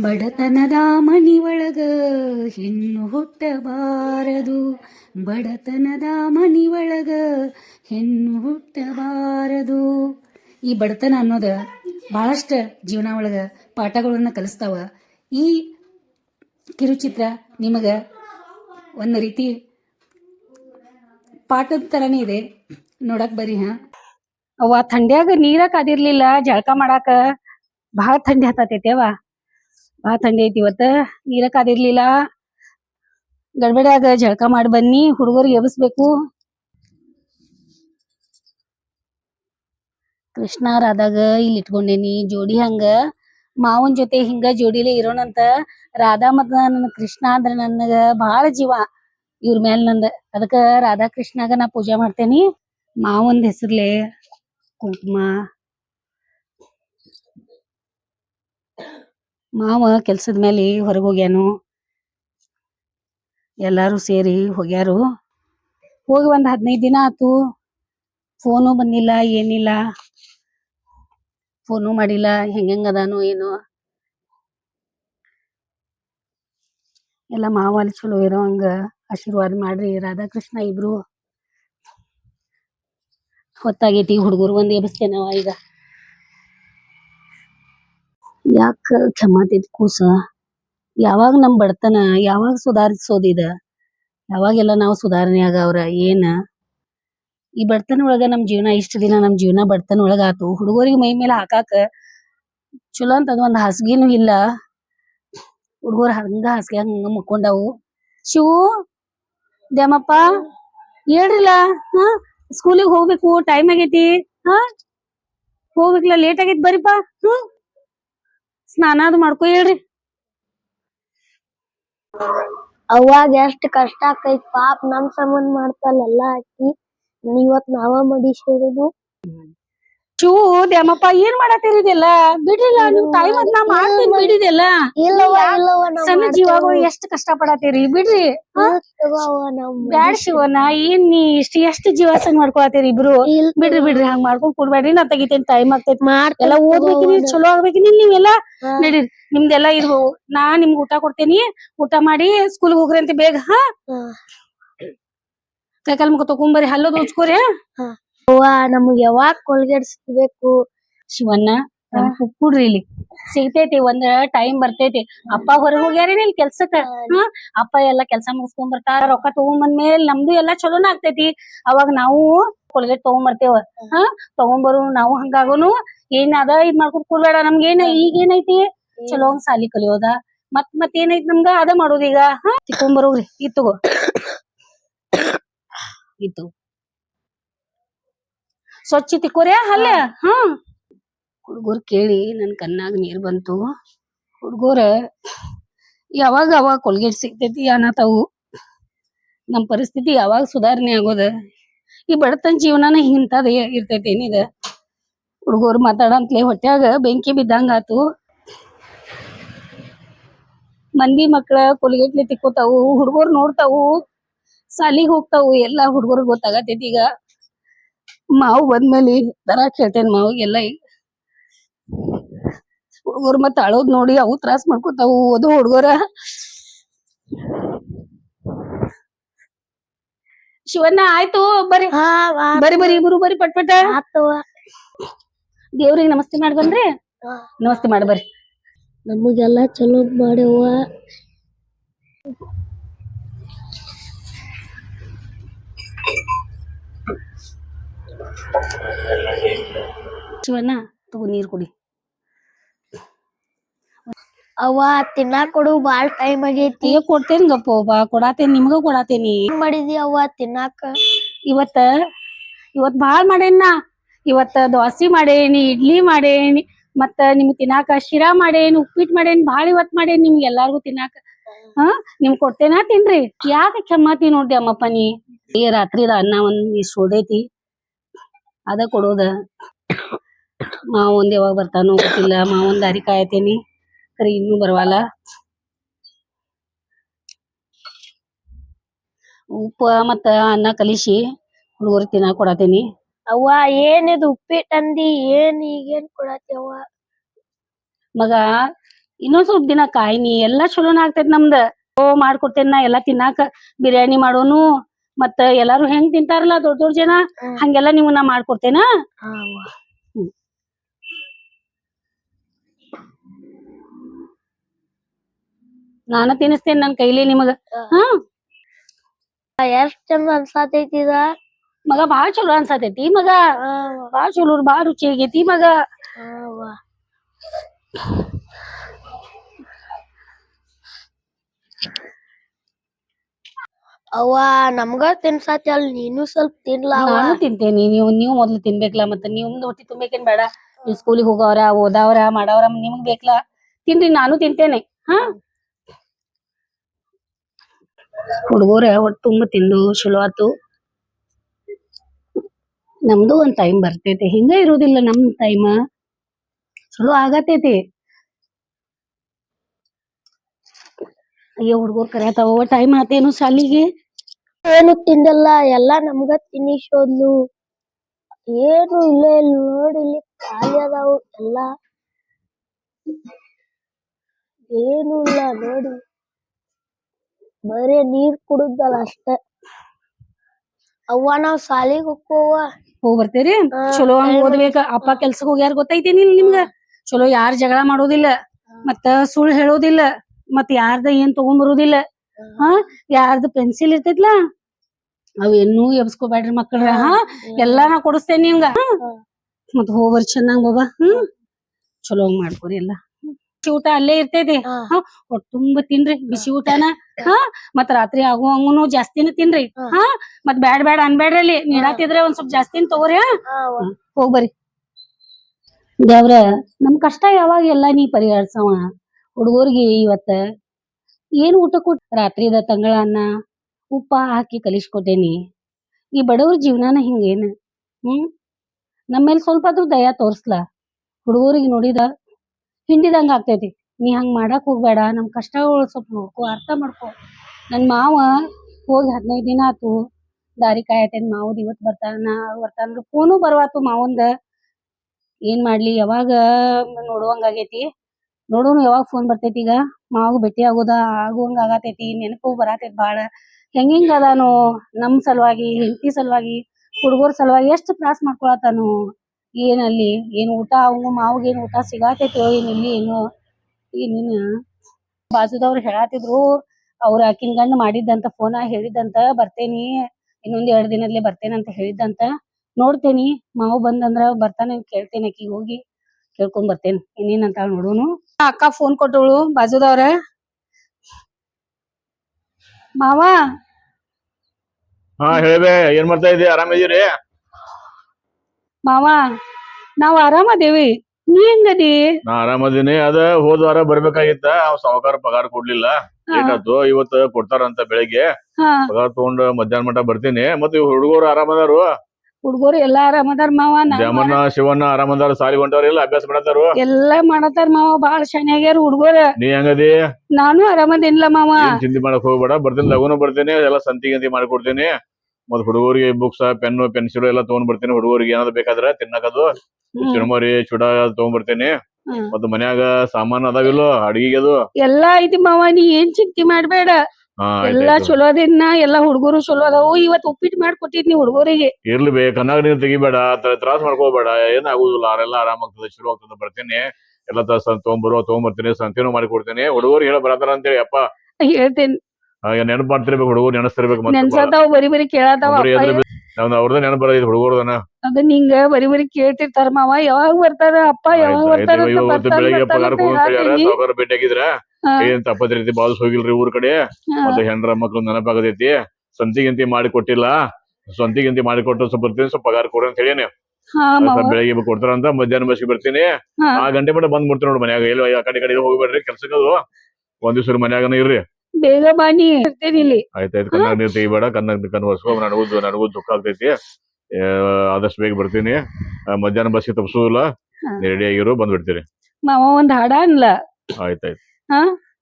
ಬಡತನದ ಒಳಗ ಹೆಣ್ಣು ಹುಟ್ಟಬಾರದು. ಬಡತನದ ಒಳಗ ಹೆಣ್ಣು ಹುಟ್ಟಬಾರದು. ಈ ಬಡತನ ಅನ್ನೋದ ಭಾಳಷ್ಟು ಜೀವನ ಒಳಗೆ ಪಾಠಗಳನ್ನು ಕಲಿಸ್ತಾವ. ಈ ಕಿರುಚಿತ್ರ ನಿಮಗೆ ಒಂದು ರೀತಿ ಪಾಠದ ಥರನೇ ಇದೆ. ನೋಡಕ್ ಬರ್ರಿ, ಹಾ. ಅವ ಥಂಡ್ಯಾಗ ನೀರ ಕಾದಿರ್ಲಿಲ್ಲ, ಜಳಕ ಮಾಡಾಕ ಭಾಳ ಥಂಡಿ ಹತ್ತತೈತಿ ಅವ್ವ. ಭಾಳ ಥಂಡಿ ಐತಿ ಇವತ್ತ ನೀರಕ್ ಕಾದಿರ್ಲಿಲ್ಲ ಗಡ್ಬಡ್ಯಾಗ ಜಳಕ ಮಾಡಿ ಬನ್ನಿ, ಹುಡುಗರಿಗೆ ಎಬ್ಸ್ಬೇಕು. ಕೃಷ್ಣ ರಾಧಾಗ ಇಲ್ಲಿ ಇಟ್ಕೊಂಡೇನಿ, ಜೋಡಿ ಹಂಗ. ಮಾವನ್ ಜೊತೆ ಹಿಂಗ ಜೋಡಿಲೇ ಇರೋಣಂತ. ರಾಧಾ ಮತ್ತ ನನ್ನ ಕೃಷ್ಣ ಅಂದ್ರ ನನಗ ಬಾಳ ಜೀವ. ಇವ್ರ ಮ್ಯಾಲ ನಂದ. ಅದಕ್ಕ ರಾಧಾ ಕೃಷ್ಣಾಗ ನಾ ಪೂಜೆ ಮಾಡ್ತೇನಿ. ಮಾವಂದ್ ಹೆಸರ್ಲೆ ಕುಂಕುಮ. ಮಾವ ಕೆಲ್ಸದ ಮೇಲೆ ಹೊರಗೆ ಹೋಗ್ಯಾನು. ಎಲ್ಲಾರು ಸೇರಿ ಹೋಗ್ಯಾರು. ಹೋಗಿ ಒಂದ್ ಹದಿನೈದು ದಿನ ಆತು. ಫೋನು ಬಂದಿಲ್ಲ, ಏನಿಲ್ಲ. ಫೋನು ಮಾಡಿಲ್ಲ, ಹೆಂಗ ಅದಾನು ಏನು. ಎಲ್ಲ ಮಾವ ಅಲ್ಲಿ ಚಲೋ ಇರೋ ಹಂಗ ಆಶೀರ್ವಾದ ಮಾಡ್ರಿ. ರಾಧಾಕೃಷ್ಣ ಇಬ್ರು. ಹೊತ್ತಾಗೈತಿ ಹುಡುಗರು ಒಂದ್ ಎಬ್ಸ್ತೇನವ ಈಗ. ಯಾಕ ಕೆಮ್ಮತೈತಿ ಕೂಸ? ಯಾವಾಗ ನಮ್ ಬಡತನ, ಯಾವಾಗ ಸುಧಾರಿಸೋದು ಇದ? ಯಾವಾಗೆಲ್ಲ ನಾವು ಸುಧಾರಣೆ ಆಗವ್ರ, ಏನ? ಈ ಬಡತನ ಒಳಗ ನಮ್ ಜೀವನ, ಇಷ್ಟ ದಿನ ನಮ್ ಜೀವನ ಬಡತನ ಒಳಗ ಆತು ಹುಡುಗರಿಗೆ ಮೈ ಮೇಲೆ ಹಾಕಾಕ ಚಲೋ ಅಂತ ಒಂದ್ ಹಾಸಿಗೆನೂ ಇಲ್ಲ. ಹುಡುಗರು ಹಂಗ ಹಾಸಿಗೆ ಹಂಗ ಮುಕ್ಕೊಂಡವು. ಶಿವು, ದ್ಯಾಮಪ್ಪ, ಹೇಳ್ರಿಲ್ಲ? ಹಾ? ಸ್ಕೂಲಿಗೆ ಹೋಗ್ಬೇಕು, ಟೈಮ್ ಆಗೈತಿ? ಹಾ? ಹೋಗ್ಬೇಕಲ್ಲ, ಲೇಟ್ ಆಗೈತಿ, ಬರೀಪಾ? ಹ್ಮ್? ಸ್ನಾನ ಅದು ಮಾಡ್ಕೊ ಹೇಳ್ರಿ. ಅವಾಗ ಎಷ್ಟ್ ಕಷ್ಟ ಆಕೈತ್ ಪಾಪ ನಮ್ ಸಂಬಂಧ ಮಾಡ್ತಾಳ ಎಲ್ಲಾ ಆಕಿ. ಇವತ್ ನಾವ ಮಡಿಸಿರೋದು. ಶಿವು ದ್ಯಾಮಪ್ಪ ಏನ್ ಮಾಡತ್ತೀರಿ ಬಿಡಿಲ್ಲ ನೀವು ನಿಮ್ ಟೈಮ್ ಅದ್ ನಾ ಮಾಡ್ತೀನಿ ಬಿಡಿದೆಲ್ಲ ಸಣ್ಣ ಜೀವಾಗಳು ಎಷ್ಟ್ ಕಷ್ಟ ಪಡತ್ತೀರಿ ಬಿಡ್ರಿ ಬ್ಯಾಡ್ ಶಿವನ ಏನ್ ನೀ ಇಷ್ಟ ಎಷ್ಟ್ ಜೀವ ಮಾಡ್ಕೊಳತ್ತೀರಿ ಇಬ್ರು? ಬಿಡ್ರಿ ಬಿಡ್ರಿ ಹಂಗ್ ಮಾಡ್ಕೊಂಡ್ ಕೊಡ್ಬೇಡ್ರಿ. ನಾ ತೆಗಿತೇನೆ ಟೈಮ್ ಆಗ್ತೈತಿ ಎಲ್ಲಾ ಎಲ್ಲ ಓದ್ಬೇಕಿನಿ ಚಲೋ ಆಗ್ಬೇಕಿನಿ ನೀವೆಲ್ಲ. ನಡೀರಿ ನಿಮ್ದೆಲ್ಲಾ ಇರ್ಬೋ. ನಾ ನಿಮ್ಗ್ ಊಟ ಕೊಡ್ತೇನಿ. ಊಟ ಮಾಡಿ ಸ್ಕೂಲ್ಗೆ ಹೋಗ್ರಿ ಅಂತ ಬೇಗ ಹಾ. ಕೈಕಾಲ್ ಮುಖ ತಗೊಂಬರಿ ಹಲ್ಲೋದ್ ಉಜ್ಕೋರಿ ಅವ್ವ ನಮಗ್ ಯಾವಾಗ ಕೊಲ್ಗೇಟ್ ಸಿಗ್ಬೇಕು ಶಿವಣ್ಣ ಕುಡ್ರಿ ಇಲ್ಲಿ. ಸಿಗ್ತೈತಿ ಒಂದ್ ಟೈಮ್ ಬರ್ತೈತಿ. ಅಪ್ಪ ಹೊರಗ್ ಹೋಗ್ಯಾರೇನಿ ಇಲ್ಲಿ ಕೆಲ್ಸಕ್ಕ? ಅಪ್ಪ ಎಲ್ಲಾ ಕೆಲ್ಸ ಮುಗಿಸ್ಕೊಂಡ್ ಬರ್ತಾರ ರೊಕ್ಕ ತಗೊಂಬಂದ್ಮೇಲೆ ನಮ್ದು ಎಲ್ಲಾ ಚಲೋನ ಆಗ್ತೈತಿ. ಅವಾಗ ನಾವು ಕೊಲ್ಗೇಟ್ ತಗೊಂಬರ್ತೇವ. ಹಾ. ತಗೊಂಡ್ಬರು ನಾವು ಹಂಗಾಗುನು. ಏನ್ ಅದ ಇದ್ ಮಾಡ್ಕೊಂಡ್ ಕೂಡ್ಬೇಡ ನಮ್ಗೇನ ಈಗ ಏನೈತಿ? ಚಲೋ ಸಾಲಿ ಕಲಿಯೋದ. ಮತ್ ಮತ್ ಏನೈತಿ ನಮ್ಗ? ಅದ ಮಾಡೋದೀಗ ಈಗ. ಹಾ? ತಿಕ್ಕೊಂಬರೋಗ್ರಿ ಇತ್ತು ಇತ್ತು ಇದ್ ತಗೋ. ಸ್ವಚ್ಛ ಕೊರೆಯ ಹಲ್ಲ ಹಾ. ಹುಡುಗರು ಕೇಳಿ ನನ್ ಕಣ್ಣಾಗ ನೀರ್ ಬಂತು. ಹುಡುಗರ ಯಾವಾಗ ಅವಾಗ ಕೊಲ್ಗೇಟ್ ಸಿಗ್ತೈತಿ ಅನ್ನತಾವು ನಮ್ ಪರಿಸ್ಥಿತಿ ಯಾವಾಗ ಸುಧಾರಣೆ ಆಗೋದ? ಈ ಬಡತನ ಜೀವನನ ಇಂತದ ಇರ್ತೈತಿ ಏನಿದ? ಹುಡುಗರು ಮಾತಾಡಂತಲೇ ಹೊಟ್ಯಾಗ ಬೆಂಕಿ ಬಿದ್ದಂಗ ಆತು. ಮಂದಿ ಮಕ್ಕಳ ಕೊಲ್ಗೇಟ್ಲೆ ತಿಕ್ಕೋತಾವು ಹುಡುಗರು ನೋಡ್ತಾವು ಸಾಲಿಗ್ ಹೋಗ್ತಾವು ಎಲ್ಲಾ ಹುಡುಗರು ಗೊತ್ತಾಗತೈತಿ ಈಗ. ಮಾವು ಬಂದ್ಮೇಲೆ ದರ ಕೇಳ್ತೇನೆ ಮಾವಿಗೆಲ್ಲ ಈಗ. ಹುಡುಗರು ಮತ್ತ ಅಳೋದ್ ನೋಡಿ ಅವು ತ್ರಾಸ್ ಮಾಡ್ಕೊತಾವು ಓದು ಹುಡುಗರ. ಶಿವಣ್ಣ ಆಯ್ತು ಬರಿ ಹಾ ಬರಿ ಬರಿ ಇಬ್ರು ಬರಿ ಪಟ್ ಪಟ ದೇವ್ರಿಗೆ ನಮಸ್ತೆ ಮಾಡಿ ಬಂದ್ರಿ? ನಮಸ್ತೆ ಮಾಡಿ ಬರ್ರಿ. ನಮಗೆಲ್ಲ ಚಲೋ ಮಾಡ್ಯವ್ವ ಶಿವಣ್ಣ ತಗೋ ನೀರ್ ಕುಡಿ. ಅವ್ವ ತಿನ್ನಾಕ್ ಕೊಡು ಬಾಳ್ ಟೈಮ್ ಆಗೈತಿ. ಈಗ ಕೊಡ್ತೇನಿ ಗಪ್ಪ ಬಾ ಕೊಡಾತೇನಿ ನಿಮ್ಗ ಕೊಡಾತೇನಿ. ಏನ್ ಮಾಡಿದಿ ಅವ್ವ ತಿನ್ನಾಕ? ಇವತ್ತ ಇವತ್ ಬಾಳ್ ಮಾಡೇನ ಇವತ್ತ ದೋಸಿ ಮಾಡೇನಿ ಇಡ್ಲಿ ಮಾಡೇನಿ ಮತ್ತ ನಿಮ್ಗ್ ತಿನ್ನಾಕ ಶಿರಾ ಮಾಡೇನಿ ಉಪ್ಪಿಟ್ಟು ಮಾಡೇನಿ ಬಾಳ್ ಇವತ್ ಮಾಡೇನಿ ನಿಮ್ಗೆ ಎಲ್ಲಾರ್ಗು ತಿನ್ನಾಕ. ಹಾ ನಿಮ್ ಕೊಡ್ತೇನಾ ತಿನ್ರಿ. ಯಾಕ ಕೆಮ್ಮತಿ ನೋಡ್ರಿ ಅಮ್ಮಪ್ಪ ನೀ? ಈ ರಾತ್ರಿದ ಅನ್ನ ಒಂದ್ ಇಷ್ಟ್ ಉಳ್ದೈತಿ ಅದ ಕೊಡೋದ. ಮಾವಂದ್ ಯಾವಾಗ ಬರ್ತಾನೋ ಗೊತ್ತಿಲ್ಲ. ಮಾವನ್ ದಾರಿ ಕಾಯತೇನಿ. ಕರೆ ಇನ್ನೂ ಬರವಲ್ಲ. ಉಪ್ಪ ಮತ್ತ ಅನ್ನ ಕಲಿಸಿ ಹುಡುಗರು ತಿನ್ನ ಕೊಡತೇನಿ. ಅವ್ವ ಏನಿದು ಉಪ್ಪಿಟ್ಟು ಅಂದಿ? ಏನ್ ಈಗೇನ್ ಕೊಡತಿ ಅವ್ವ? ಮಗ ಇನ್ನೊಂದ್ ಸ್ವಲ್ಪ ದಿನ ಕಾಯಿನಿ. ಎಲ್ಲಾ ಚಲೋನ ಆಗ್ತೈತಿ ನಮ್ದ. ಓ ಮಾಡ್ಕೊಡ್ತೇನಿ ನಾ. ಎಲ್ಲಾ ತಿನ್ನಾಕ ಬಿರಿಯಾನಿ ಮಾಡೋನು. ಮತ್ತ ಎಲ್ಲಾರು ಹೆಂಗ್ ತಿಂತಾರಲ್ಲ ದೊಡ್ಡ ದೊಡ್ಡ ಜನ. ಹಂಗೆಲ್ಲಾ ನೀವು ನಾ ಮಾಡ್ಕೊಡ್ತೇನ? ನಾನು ನಾನ ತಿನ್ನಿಸ್ತೇನೆ ನನ್ ಕೈಲಿ ನಿಮಗ. ಹಾ. ಎಷ್ಟ್ ಚಂದ ಅನ್ಸಾತೈತಿ ಇದ? ಮಗ ಬಾಳ ಚಲೋ ಅನ್ಸಾತೈತಿ ಮಗ. ಬಾಳ ಚಲೋ ಬಾಳ ರುಚಿ ಆಗೈತಿ ಮಗ. ಅವ್ವ. ನಮ್ಗ ತಿನ್ಸಾತಿ ಅಲ್, ನೀನು ಸ್ವಲ್ಪ ತಿನ್ಲ ನಾನು ತಿಂತೇನಿ, ನೀವು ನೀವು ಮೊದ್ಲು ತಿನ್ಬೇಕಲ್ಲ ಮತ್ತ ನಿಮ್ದು ಹೊಟ್ಟಿ ತುಂಬೇಕೇನ್ ಬೇಡ. ನೀವು ಸ್ಕೂಲಿಗೆ ಹೋಗವ್ರ, ಓದಾವ್ರ, ಮಾಡವ್ರ, ನಿಮ್ಗ್ ಬೇಕಲ್ಲ ತಿನ್ರಿ, ನಾನು ತಿಂತೇನೆ, ಹಾ? ಹುಡುಗರ ಹೊಟ್ಟು ತುಂಬ ತಿಂದು ಚಲೋ ಆತು. ನಮ್ದು ಒಂದ್ ಟೈಮ್ ಬರ್ತೈತಿ, ಹಿಂಗ ಇರೋದಿಲ್ಲ ನಮ್ ಟೈಮ್ ಚಲೋ ಆಗತೈತಿ. ಅಯ್ಯೋ, ಹುಡುಗರು ಕರೆಯತಾವ ಟೈಮ್ ಆತೇನು ಶಾಲಿಗೆ. ಏನು ತಿಂದಲ್ಲ ಎಲ್ಲ ನಮ್ಗ ತಿನ್ನಿಸೋದ್ಲು ಏನು ಇಲ್ಲ ಇಲ್ಲಿ ನೋಡಿ ಇಲ್ಲಿ ಖಾಲಿ ಅದಾವು ಎಲ್ಲ. ಏನು ಇಲ್ಲ ನೋಡಿ. ಬರೇ ನೀರ್ ಕುಡುದಲ್ಲ ಅಷ್ಟೇ. ಅವ್ವ ನಾವ್ ಸಾಲಿಗ್ ಹೋಗ್ಕೋವ. ಹೋಗ್ ಬರ್ತೇರಿ? ಚಲೋ ಹಂಗ ಓದ್ಬೇಕ. ಅಪ್ಪ ಕೆಲ್ಸಕ್ ಹೋಗ್ಯಾರ ಗೊತ್ತೈತೇನಿಲ್ಲ ನಿಮ್ಗ? ಚಲೋ ಯಾರ್ ಜಗಳ ಮಾಡೋದಿಲ್ಲ ಮತ್ತ ಸುಳ್ಳು ಹೇಳೋದಿಲ್ಲ ಮತ್ ಯಾರ್ದ ಏನ್ ತಗೊಂಬರುದಿಲ್ಲ ಹಾ ಯಾರ್ದು ಪೆನ್ಸಿಲ್ ಇರ್ತೈತ್ಲ ಅವ್ ಇನ್ನೂ ಎಬ್ಸ್ಕೋಬ್ಯಾಡ್ರಿ ಮಕ್ಕಳ ಹಾ ಎಲ್ಲಾ ನಾ ಕೊಡಿಸ್ತೇನೆ ನಿಮ್ಗ ಮತ್ ಹೋಗ್ರಿ ಚೆನ್ನಾಗ್ ಬಾಬಾ ಹ್ಮ್? ಚಲೋ ಮಾಡ್ಕೊರಿ ಎಲ್ಲಾ. ಬಿಸಿ ಊಟ ಅಲ್ಲೇ ಇರ್ತೈತಿ. ಹಾ. ಹಾ ಹೊಟ್ಟ್ ತುಂಬ ತಿನ್ರಿ ಬಿಸಿ ಊಟನ. ಹಾ ಮತ್ ರಾತ್ರಿ ಆಗು ಹಂಗುನು ಜಾಸ್ತಿನ ತಿನ್ರಿ. ಹಾ. ಮತ್ ಬ್ಯಾಡ್ ಬ್ಯಾಡ್ ಅನ್ಬೇಡ್ರಿ ಅಲ್ಲಿ ನೀಡಾತಿದ್ರೆ ಒಂದ್ ಸ್ವಲ್ಪ ಜಾಸ್ತಿನ ತಗೋರಿ. ಹೋಗ್ಬರಿ. ದೇವ್ರ ನಮ್ ಕಷ್ಟ ಯಾವಾಗ ಎಲ್ಲಾ ನೀ ಪರಿಹರಿಸವ? ಹುಡುಗರ್ಗಿ ಇವತ್ತ ಏನ್ ಊಟ ಕೊಟ್ ರಾತ್ರಿದ ತಂಗಳ ಅನ್ನ, ಉಪ್ಪ ಹಾಕಿ ಕಲಿಸ್ಕೊಟ್ಟೇನಿ ಈ ಬಡವ್ರ ಜೀವನಾನ ಹಿಂಗೇನ? ಹ್ಮ್? ಮೇಲೆ ಸ್ವಲ್ಪ ಆದ್ರೂ ದಯಾ ತೋರ್ಸ್ಲಾ? ಹುಡುಗರಿಗೆ ನೋಡಿದ ಹಿಂಡಿದಂಗ ಆಗ್ತೈತಿ. ನೀ ಹಂಗ್ ಮಾಡಕ್ ಹೋಗ್ಬೇಡ ನಮ್ ಕಷ್ಟಗಳು ಸ್ವಲ್ಪ ನೋಡ್ಕೋ, ಅರ್ಥ ಮಾಡ್ಕೊ. ನನ್ ಮಾವ ಹೋಗಿ ಹದಿನೈದು ದಿನ ಆತು, ದಾರಿ ಕಾಯತೇನ್, ಮಾವದ್ ಇವತ್ ಬರ್ತಾನ ಬರ್ತಾನ ಫೋನು ಬರ್ವಾತು ಮಾವಂದ. ಏನ್ ಮಾಡ್ಲಿ, ಯಾವಾಗ ನೋಡುವಂಗ ನೋಡೋನು ಯಾವಾಗ ಫೋನ್ ಬರ್ತೈತಿ ಈಗ? ಮಾವು ಭೇಟಿ ಆಗೋದ? ಆಗುವಂಗ ಆಗತೈತಿ, ನೆನಪು ಬರಾತೈತಿ ಬಾಳ. ಹೆಂಗ್ ಅದಾನು ನಮ್ ಸಲುವಾಗಿ, ಹೆಂಡತಿ ಸಲುವಾಗಿ, ಹುಡುಗರ ಸಲುವಾಗಿ ಎಷ್ಟ್ ತ್ರಾಸ ಮಾಡ್ಕೊಳತಾನು ಏನಲ್ಲಿ, ಏನ್ ಊಟ ಅವಂಗ ಮಾವಿಗೆ ಏನ್ ಊಟ ಸಿಗತೈತಿ ಏನಿಲ್ಲಿ ಈಗ ನಿನ್ನ ಬಾಜುದವ್ರು ಹೇಳಾತಿದ್ರು, ಅವ್ರ ಆಕಿನ ಗಂಡ ಮಾಡಿದ್ದಂತ ಫೋನ ಹೇಳಿದಂತ ಬರ್ತೇನಿ, ಇನ್ನೊಂದ್ ಎರಡ್ ಬರ್ತೇನೆ ಬರ್ತೇನಂತ ಹೇಳಿದ್ದಂತ ನೋಡ್ತೇನಿ. ಮಾವು ಬಂದಂದ್ರ ಬರ್ತಾನೆ ಕೇಳ್ತೇನೆ ಆಕಿಗೆ ಹೋಗಿ. ಕೇಳ್ಕೊಂಡ್ ಬರ್ತೇನೆ. ಇನ್ನೇನ್ ಅಂತ ನೋಡೋನು. ಅಕ್ಕ ಫೋನ್ ಕೊಟ್ಟವಳು ಬಾಜುದವ್ರ. ಮಾವ? ಹಾ ಹೇಳಬೇ ಏನ್ ಮಾಡ್ತಾ ಇದ್ದೀರಿ ಆರಾಮಿದೀರಿ ಮಾವ ನಾವ್ ಆರಾಮದೇವಿ ನೀ ಹೆಂಗದಿ? ನಾ ಆರಾಮದೀನಿ ಅದ ಹೋದ ವಾರ ಬರ್ಬೇಕಾಗಿತ್ತ. ಅವ್ ಸಾವುಕಾರ ಪಗಾರ ಕೊಡ್ಲಿಲ್ಲ. ಲೇಟ್ ಆತು ಇವತ್ತ ಕೊಡ್ತಾರಂತ ಬೆಳಿಗ್ಗೆ. ಹಾ. ಪಗಾರ ತಗೊಂಡ್ ಮಧ್ಯಾಹ್ನ ಮಟ ಬರ್ತೀನಿ. ಮತ್ತೆ ಹುಡುಗರು ಆರಾಮದಾರು ಹುಡ್ಗರು ಎಲ್ಲಾ ಆರಾಮದಾರ ಮಾವ ನಾನು ದ್ಯಾಮಣ್ಣ ಶಿವಣ್ಣ ಆರಾಮದಾರ ಸಾಲಿ ಹೊಂಟವ್ರಿಲ್ಲ ಅಭ್ಯಾಸ ಮಾಡತಾರು ಎಲ್ಲಾ ಮಾಡತಾರ ಮಾವ ಬಾಳ ಆಗ್ಯಾರ ಹುಡುಗರ. ನೀ ಹೆಂಗದಿ? ನಾನು ಆರಾಮದಿಲ್ಲ ಮಾವ. ಚಿಂತೆ ಮಾಡಕ್ ಹೋಗ್ಬೇಡ ಬರ್ತೀನಿ ಲಗುನ ಬರ್ತೀನಿ ಎಲ್ಲ ಸಂತಿ ಗಂತಿ ಮಾಡ್ಕೊಡ್ತೀನಿ. ಮತ್ ಹುಡುಗರಿಗೆ ಬುಕ್ಸ್ ಪೆನ್ ಪೆನ್ಸಿಲ್ ಎಲ್ಲ ತಗೊಂಡ್ ಬರ್ತೀನಿ ಹುಡುಗರಿಗೆ ಏನಾದ್ರು ಬೇಕಾದ್ರೆ ತಿನ್ನಕದು. ಚಿಣಮರಿ ಚಿರುಮರಿ ಚುಡ ತಗೊಂಡ್ ಬರ್ತೀನಿ. ಮತ್ತ ಮನ್ಯಾಗ ಸಾಮಾನ್ ಅದಾವಿಲ್ಲೋ ಅಡಿಗೆಗದು ಎಲ್ಲಾ ಐತಿ ಮಾವ ನೀ ಏನ್ ಚಿಂತಿ ಮಾಡ್ಬೇಡ. ಹಾ ಎಲ್ಲಾ ಚಲೋ ಅದಿನ್ನ ಎಲ್ಲಾ ಹುಡುಗರು ಚಲೋ ಅದಾವು. ಇವತ್ ಉಪ್ಪಿಟ್ಟು ಮಾಡ್ಕೊಟ್ಟಿದ್ನಿ ಹುಡುಗರಿಗೆ. ಇರ್ಲಿ ಬೇ ಕನ್ನಾಗ ನೀನ್ ತೆಗಿಬೇಡ ತ- ತ್ರಾಸ್ ಮಾಡ್ಕೋಬೇಡ ಏನಾಗುದಿಲ್ಲ ಅವರೆಲ್ಲ ಆರಾಮಾಗ್ತದೆ ಶುರು ಆಗ್ತದೆ ಬರ್ತೀನಿ. ಎಲ್ಲ ತ- ಸ- ತಗೊಂಬರು ತಗೊಂಬರ್ತೀನಿ ಸಂತಿನೂ ಮಾಡಿ ಕೊಡ್ತೀನಿ. ಹುಡುಗರು ಹೇಳ ಬರತಾರ ಅಂತೇಳಿ ಅಪ್ಪ. ಹೇಳ್ತೇನಿ. ನೆನಪು ಮಾಡ್ತಿರ್ಬೇಕು ಹುಡುಗರು ನೆನಸ್ತಿರ್ಬೇಕು ಮತ್ತೆ ನೆನ್ಸತಾವ್ ಬರಿ ಬರಿ ಕೇಳತಾವ ಒಬ್ರು ಅಪ್ಪ. ಎದ್ರು ನಾವ್ ಅವ್ರದೇ ನೆನಪು ಬರೈತಿ ಹುಡುಗರ್ದನ. ಅದ ನಿಂಗ ಬರಿ ಬರಿ ಕೇಳ್ತಿರ್ತಾರ ಮಾವ ಯಾವಾಗ ಬರ್ತಾರ ಅಪ್ಪ ಯಾವಾಗ ಬರ್ತಾರ ಅಂತ ಇವತ್ತು ಬರ್ತಾರ ಬೆಳಿಗ್ಗೆ ಪಗಾರ ಸಾವುಕಾರ ಭೇಟಿ ಆಗಿದ್ರ ಏನ್ ತಪ್ಪದ ರೀತಿ ಬಾಲ್ಸ್ ಹೋಗಿಲ್ರಿ ಊರ್ ಕಡೆ. ಮತ್ತೆ ಹೆಂಡ್ರ ಮಕ್ಳು ಸಂತಿ ಸಂತಿಗಿಂತಿ ಮಾಡಿ ಕೊಟ್ಟಿಲ್ಲ. ಸಂತಿಗಿಂತಿ ಮಾಡಿ ಕೊಟ್ಟು ಸ್ವಲ್ಪ ಬರ್ತೀನಿ ಸ್ವಲ್ಪ ಪಗಾರ ಕೊಡು ಅಂತ ಹೇಳೇನಿ. ಬೆಳಿಗ್ಗೆ ಕೊಡ್ತಾರಂತ ಮಧ್ಯಾಹ್ನ ಬಸ್ಗೆ ಬರ್ತೀನಿ. ಆ ಗಂಟೆ ಮಟ್ಟ ಬಂದ್ ಬಿಡ್ತೀನಿ ನೋಡಿ ಮನ್ಯಾಗ. ಎಲ್ಲ ಆ ಕಡೆ ಕಡೆ ಹೋಗ್ಬೇಡ್ರಿ ಕೆಲ್ಸಕ್ಕದು ಅದು. ಒಂದ್ ದಿವ್ಸ ಮನ್ಯಾಗನ ಇರ್ರಿ. ಬೇಗ ಬಾನಿ ಇಲ್ಲಿ. ಆಯ್ತಾಯ್ತು ಕನ್ನಡ ನೀರ್ ತೆಗಿಬೇಡ ಕನ್ನಡ ಕನ್ವರ್ಸ್ಕೊ ನಡಗುದು ನಡಗುದು ದುಃಖ ಆಗ್ತೈತಿ. ಆದಷ್ಟು ಬೇಗ ಬರ್ತೀನಿ. ಮಧ್ಯಾಹ್ನ ಬಸ್ಗೆ ತಪ್ಪಿಸೋದಿಲ್ಲ ಹಾ. ರೆಡಿ ಆಗಿರೋ ಬಂದ್ಬಿಡ್ತೀರಿ. ಮಾವ ಒಂದ್ ಹಾಡ ಅನ್ಲ ಆಯ್ತಾಯ್ತು?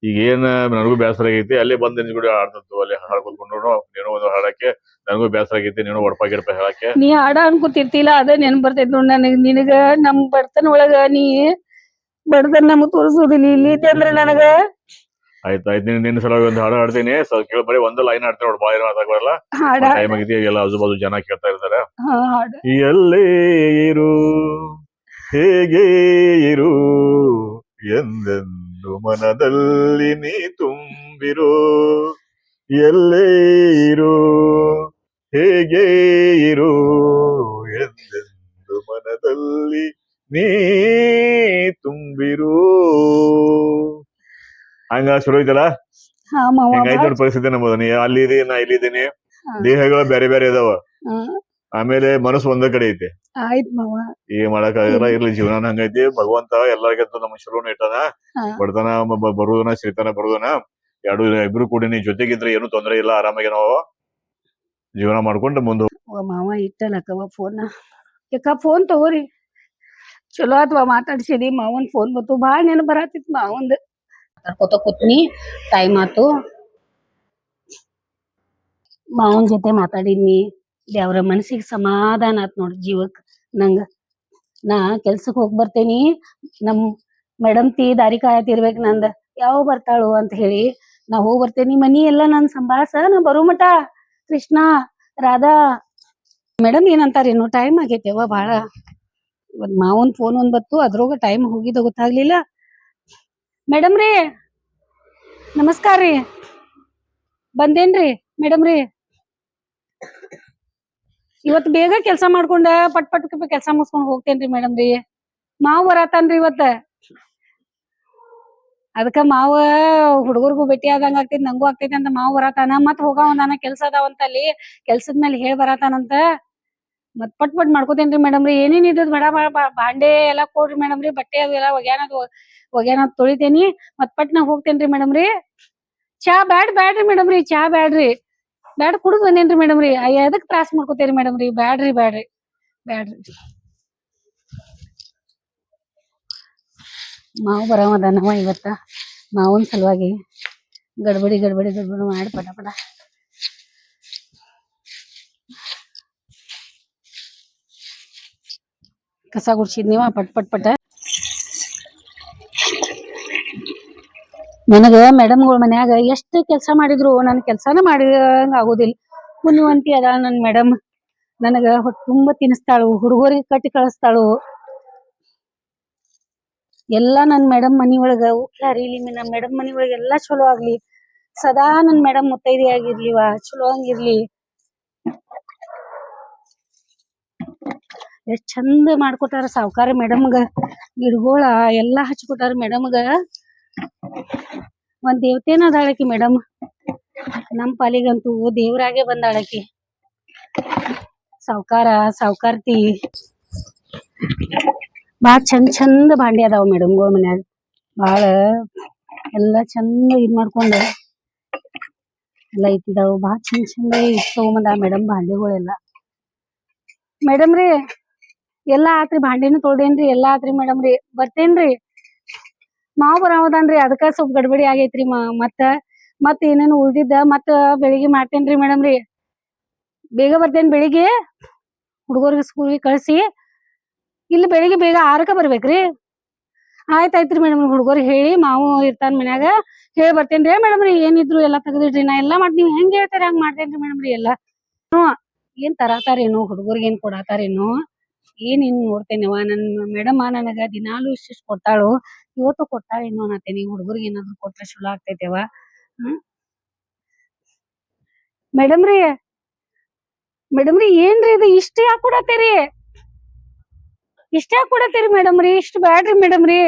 ಈಗ ಏನ್ ನನಗೂ ಬೇಸರ ಆಗೈತಿ ಅಲ್ಲೇ ಬಂದ್ ನಿನ್ಗುಡಿ ಆಡ್ತಂತು ಅಲ್ಲಿ ಕುತ್ಕೊಂಡು ಏನೋ ಒಂದು ಹಾಡಕ್ಕೆ ನನಗೂ ಬೇಸರ ಆಗೈತಿ ನೀನು ಒಡಪ ಗಿಡಪ ಹೇಳಕ್ಕೆ. ನೀ ಹಾಡ ಅನ್ಕೋತಿರ್ತಿಲ್ಲ ಅದೇ ನೆನ್ ಬರ್ತೈತಿ ನೋಡ್ ನನಗ್. ನಿನಗ ನಮ್ ಬರ್ತನ ಒಳಗ ನೀ ಬಡದನ್ ನಮಗ್ ತೋರಿಸೋದಿಲ್ಲ ಇಲ್ಲಿ ಅಂದ್ರೆ ನನಗ. ಆಯ್ತು ಆಯ್ತು. ನಿನ್ನ ನಿನ್ನ ಸಲುವಾಗಿ ಒಂದು ಹಾಡು ಹಾಡ್ತೀನಿ. ಕೇಳ ಬರೀ ಒಂದು ಲೈನ್ ಹಾಡ್ತೀನಿ ನೋಡಿ ಬಾಯಿ ಮಾತಾಡಲ್ಲ ಟೈಮ್ ಆಗಿದೆ ಎಲ್ಲ ಆಜು ಬಾಜು ಜನ ಕೇಳ್ತಾ ಇರ್ತಾರೆ. ಎಲ್ಲೇ ಇರು ಹೇಗೆ ಇರು ಎಂದೆಂದು ಮನದಲ್ಲಿ ನೀ ತುಂಬಿರು ಎಲ್ಲೇ ಇರು ಹೇಗೆ ಇರು ಎಂದೆಂದು ಮನದಲ್ಲಿ ನೀ ತುಂಬಿರು. ಹಂಗ ಶುರು ಐತಲ್ಲ ಪರಿಸ್ಥಿತಿ ನಮ್ಮದು. ನೀ ಅಲ್ಲಿದ್ದೀನಿ ನಾ ಇಲ್ಲಿದ್ದೀನಿ. ದೇಹಗಳು ಬೇರೆ ಬೇರೆ ಇದಾವ. ಆಮೇಲೆ ಮನಸ್ಸು ಒಂದೇ ಕಡೆ ಐತೆ. ಆಯ್ತ್ ಮಾವ. ಏನ್ ಮಾಡಕ್ಕಾಗಲ್ಲ ಇರ್ಲಿ ಜೀವನ ಹಂಗೈತಿ. ಭಗವಂತ ಎಲ್ಲಾರ್ಗಂತೂ ನಮ್ಮ ಶುರುನ ಇಟ್ಟನ. ಬಡತನ ಬ- ಬರುದನ ಸಿರಿತನ ಬರುದನ ಎರಡು ಇಬ್ರು ಕೂಡಿ ನೀ ಜೊತೆಗಿದ್ರೆ ಏನು ತೊಂದ್ರೆ ಇಲ್ಲ ಆರಾಮಾಗಿ ನಾವು ಜೀವನ ಮಾಡ್ಕೊಂಡು ಮುಂದೆ ಮಾವ ಇಟ್ಟಲಕ್ಕವ ಫೋನ್ ಯಾಕ ಫೋನ್ ತಗೋರಿ. ಚಲೋ ಅಥವಾ ಮಾತಾಡ್ಸಿದಿ. ಮಾವನ್ ಫೋನ್ ಬಂತು. ಭಾಳ ನೆನಪು ಬರತಿತ್ ಮಾವಂದ್ ಮಾತಾಡ್ಕೊತ ಕೂತ್ನಿ. ಟೈಮ್ ಆತು. ಮಾವನ್ ಜೊತೆ ಮಾತಾಡಿದ್ನಿ. ಅವ್ರ ಮನಸ್ಸಿಗೆ ಸಮಾಧಾನ ಆತ್ ನೋಡ್ರಿ ಜೀವಕ್. ನಂಗ ನಾ ಕೆಲ್ಸಕ್ ಹೋಗ್ ಬರ್ತೇನಿ, ನಮ್ ಮೇಡಮ್ ತಿ ದಾರಿ ಕಾಯತಿರ್ಬೇಕ್ ನಂದ. ಯಾವ ಬರ್ತಾಳು ಅಂತ ಹೇಳಿ ನಾ ಹೋಗ್ ಬರ್ತೇನಿ. ಮನಿ ಎಲ್ಲ ನನ್ ಸಂಭಾಳ್ಸ, ನಾ ಬರೋ ಮಠ. ಕೃಷ್ಣ, ರಾಧಾ. ಮೇಡಮ್ ಏನಂತಾರೇನು ಟೈಮ್ ಆಗೈತೆವ ಬಾಳ ಇವತ್ ಮಾವನ್ ಫೋನ್ ಒಂದ್ ಬತ್ತು ಅದ್ರೊಳಗ ಟೈಮ್ ಹೋಗಿದ ಗೊತ್ತಾಗ್ಲಿಲ್ಲ. ಮೇಡಮ್ ರೀ ನಮಸ್ಕಾರ ರೀ ಬಂದೇನ್ರಿ ಮೇಡಮ್ ರೀ? ಇವತ್ ಬೇಗ ಕೆಲಸ ಮಾಡ್ಕೊಂಡ ಪಟ್ ಪಟ್ ಕೆಲ್ಸ ಮುಗಿಸ್ಕೊಂಡ್ ಹೋಗ್ತೇನ್ರಿ ಮೇಡಮ್ ರೀ ಮಾವು ಬರತಾನ್ರಿ ಇವತ್ತ. ಅದಕ್ಕ ಮಾವ ಹುಡುಗರ್ಗು ಭೇಟಿ ಆದಂಗ ಆಗ್ತೈತಿ, ನಂಗೂ ಆಗ್ತೈತಿ ಅಂತ ಮಾವ್ ಬರತಾನ ಮತ್ ಹೋಗವ ನಾನ ಕೆಲ್ಸ ಅದಾವಂತ ಅಲ್ಲಿ, ಕೆಲ್ಸದ ಮೇಲೆ ಹೇಳ್ ಬರತಾನಂತ ಮತ್ ಪಟ್ ಪಟ್ ಮಾಡ್ಕೋತೇನ್ರಿ ಮೇಡಮ್ ರೀ. ಏನೇನ್ ಇದ್ದದ್ ಬಡ ಬಾಂಡೆ ಎಲ್ಲಾ ಕೊಡ್ರಿ ಮೇಡಮ್ ರೀ. ಬಟ್ಟೆ ಅದು ಎಲ್ಲಾ ಒಗ್ಯಾನದ್ ಒಗ್ಯಾನದ್ ತೊಳಿತೇನಿ. ಮತ್ ಪಟ್ ನಾ ಹೋಗ್ತೇನ್ರಿ ಮೇಡಮ್ ರೀ. ಚಾ ಬ್ಯಾಡ್ ಬ್ಯಾಡ್ರಿ ಮೇಡಮ್ ರೀ, ಚಾ ಬ್ಯಾಡ್ರಿ. ಬ್ಯಾಡ್ ಕುಡಿದ್ ಬಂದೇನ್ರಿ ಮೇಡಮ್ ರೀ? ಎದಕ್ ತ್ರಾಸ್ ಮಾಡ್ಕೋತೀರಿ ಮೇಡಮ್ ರೀ? ಬ್ಯಾಡ್ರಿ ಬ್ಯಾಡ್ರಿ. ಬ್ಯಾಡ್ರಿ. ಮಾವು ಬರವದನವ ಇವತ್ತ? ಮಾವನ್ ಸಲುವಾಗಿ ಗಡ್ಬಡಿ ಗಡ್ಬಡಿ ಗಡ್ಬಡಿ ಮಾಡಿ ಪಟ ಪಟ. ಕಸ ಗುಡ್ಸಿದ್ನಿವ ಪಟ್ ಪಟ್, ಪಟ. ನನಗ ಮೇಡಮ್ಗಳ ಮನ್ಯಾಗ ಎಷ್ಟು ಕೆಲಸ ಮಾಡಿದ್ರು, ನನ್ ಕೆಲ್ಸಾನ ಮಾಡಿದಂಗ ಆಗೋದಿಲ್ಲ. ಮುನ್ನುವಂತಿ ಅದಾಳ ನನ್ ಮೇಡಮ್ ನನಗ ತುಂಬಾ ತಿನ್ನಿಸ್ತಾಳು ಹುಡುಗರಿಗೆ ಕಟ್ಟಿ ಕಳಿಸ್ತಾಳು. ಎಲ್ಲಾ ನನ್ ಮೇಡಮ್ ಮನಿ ಒಳಗ ಉಕ್ಕಿ ನಮ್ ನಮ್ಮ ಮೇಡಮ್ ಮನಿ ಒಳಗ ಎಲ್ಲಾ ಚಲೋ ಆಗ್ಲಿ. ಸದಾ ನನ್ ಮೇಡಮ್ ಮುತ್ತೈದೆ ವಾ ಚಲೋ ಹಂಗಿರ್ಲಿ. ಎಷ್ಟ್ ಚಂದ ಮಾಡ್ಕೊಟ್ಟಾರ ಸಾವ್ಕಾರ ಮೇಡಮ್ಗ ಗಿಡಗೋಳ ಎಲ್ಲಾ ಹಚ್ಕೊಟ್ಟಾರ ಮೇಡಮ್ಗ ಒಂದ್ ದೇವತೆನ ಅದಾಳಕಿ ಮೇಡಮ್ ನಮ್ ಪಾಲಿಗಂತೂ ದೇವ್ರಾಗೆ ಬಂದಾಳಕಿ ಸಾವ್ಕಾರ, ಸಾವ್ಕಾರ್ತಿ. ಬಾಳ್ ಚಂದ್ ಚಂದ ಬಾಂಡಿ ಅದಾವ ಮೇಡಮ್ಗಳ ಮನ್ಯಾಗ. ಬಾಳ ಎಲ್ಲಾ ಚಂದ ಇದ್ ಮಾಡ್ಕೊಂಡ ಎಲ್ಲ ಇಟ್ಟಿದಾವ. ಬಾಳ್ ಚಂದ್ ಚಂದ ತಗೊಂಬಂದ ಮೇಡಮ್ ಭಾಂಡಿಗಳೆಲ್ಲ ಮೇಡಮ್ ರೀ, ಎಲ್ಲಾ ಆತ್ರಿ ಭಾಂಡಿನೂ ತೊಳ್ದೇನ್ರಿ, ಎಲ್ಲಾ ಆತ್ರಿ ಮೇಡಮ್ ರೀ. ಬರ್ತೇನ್ರಿ. ಮಾವ್ ಬರಾವದನ್ರಿ ಅದಕ್ಕ ಸ್ವಲ್ಪ ಗಡ್ಬಡಿ ಆಗೈತ್ರಿ ಮತ್ತ ಮತ್ತ ಏನೇನು ಉಳ್ದಿದ್ದ, ಮತ್ತ ಬೆಳಿಗ್ಗೆ ಮಾಡ್ತೇನ್ರಿ ಮೇಡಮ್ ರೀ ಬೇಗ ಬರ್ತೇನ್ ಬೆಳಿಗ್ಗೆ, ಹುಡುಗರಿಗೆ ಸ್ಕೂಲ್ಗೆ ಕಳ್ಸಿ, ಇಲ್ಲಿ ಬೆಳಿಗ್ಗೆ ಬೇಗ ಆರಕ್ಕ ಬರ್ಬೇಕ್ರಿ. ಆಯ್ತಾಯ್ತ್ರಿ ಮೇಡಮ್ ಹುಡುಗರಿಗೆ ಹೇಳಿ, ಮಾವು ಇರ್ತಾನ ಮನ್ಯಾಗ, ಹೇಳಿ ಬರ್ತೇನ್ರಿ. ಮೇಡಮ್ ರೀ ಏನಿದ್ರು ಎಲ್ಲಾ ತೆಗ್ದಿಡ್ರಿ, ನಾ ಎಲ್ಲಾ ಮಾಡಿ ಹೆಂಗ್ ಹೇಳ್ತೀರಿ, ಹಂಗ್ ಮಾಡ್ತೇನ್ರಿ ಮೇಡಮ್ ರೀ ಎಲ್ಲಾ. ಹ್ಮ್, ಏನ್ ತರತಾರೇನು, ಹುಡುಗರಿಗೆ ಏನ್ ಕೊಡಾತಾರೇನೋ. ಏನ್ ಹಿಂಗ್ ನೋಡ್ತೇನವ ನನ್ ಮೇಡಮ್ ನನಗ ದಿನಾಲು ಇಷ್ಟಿಷ್ಟು ಕೊಡ್ತಾಳು, ಇವತ್ತು ಕೊಟ್ಟಾಳೇನೋ ಅನ್ನತೇನಿ. ಹುಡುಗರಿಗೆ ಏನಾದ್ರು ಕೊಟ್ರೆ ಚಲೋ ಆಗ್ತೈತೆವ ಹ್ಮ್? ಮೇಡಮ್ ರೀ ಮೇಡಮ್ ರೀ, ಏನ್ರಿ ಇದು? ಇಷ್ಟ ಯಾಕೆ ಕೊಡತ್ತೀರಿ ಇಷ್ಟ ಯಾಕೆ ಕೊಡತ್ತೀರಿ ಮೇಡಮ್ ರೀ? ಇಷ್ಟ ಬ್ಯಾಡ್ರಿ ಮೇಡಮ್ ರೀ.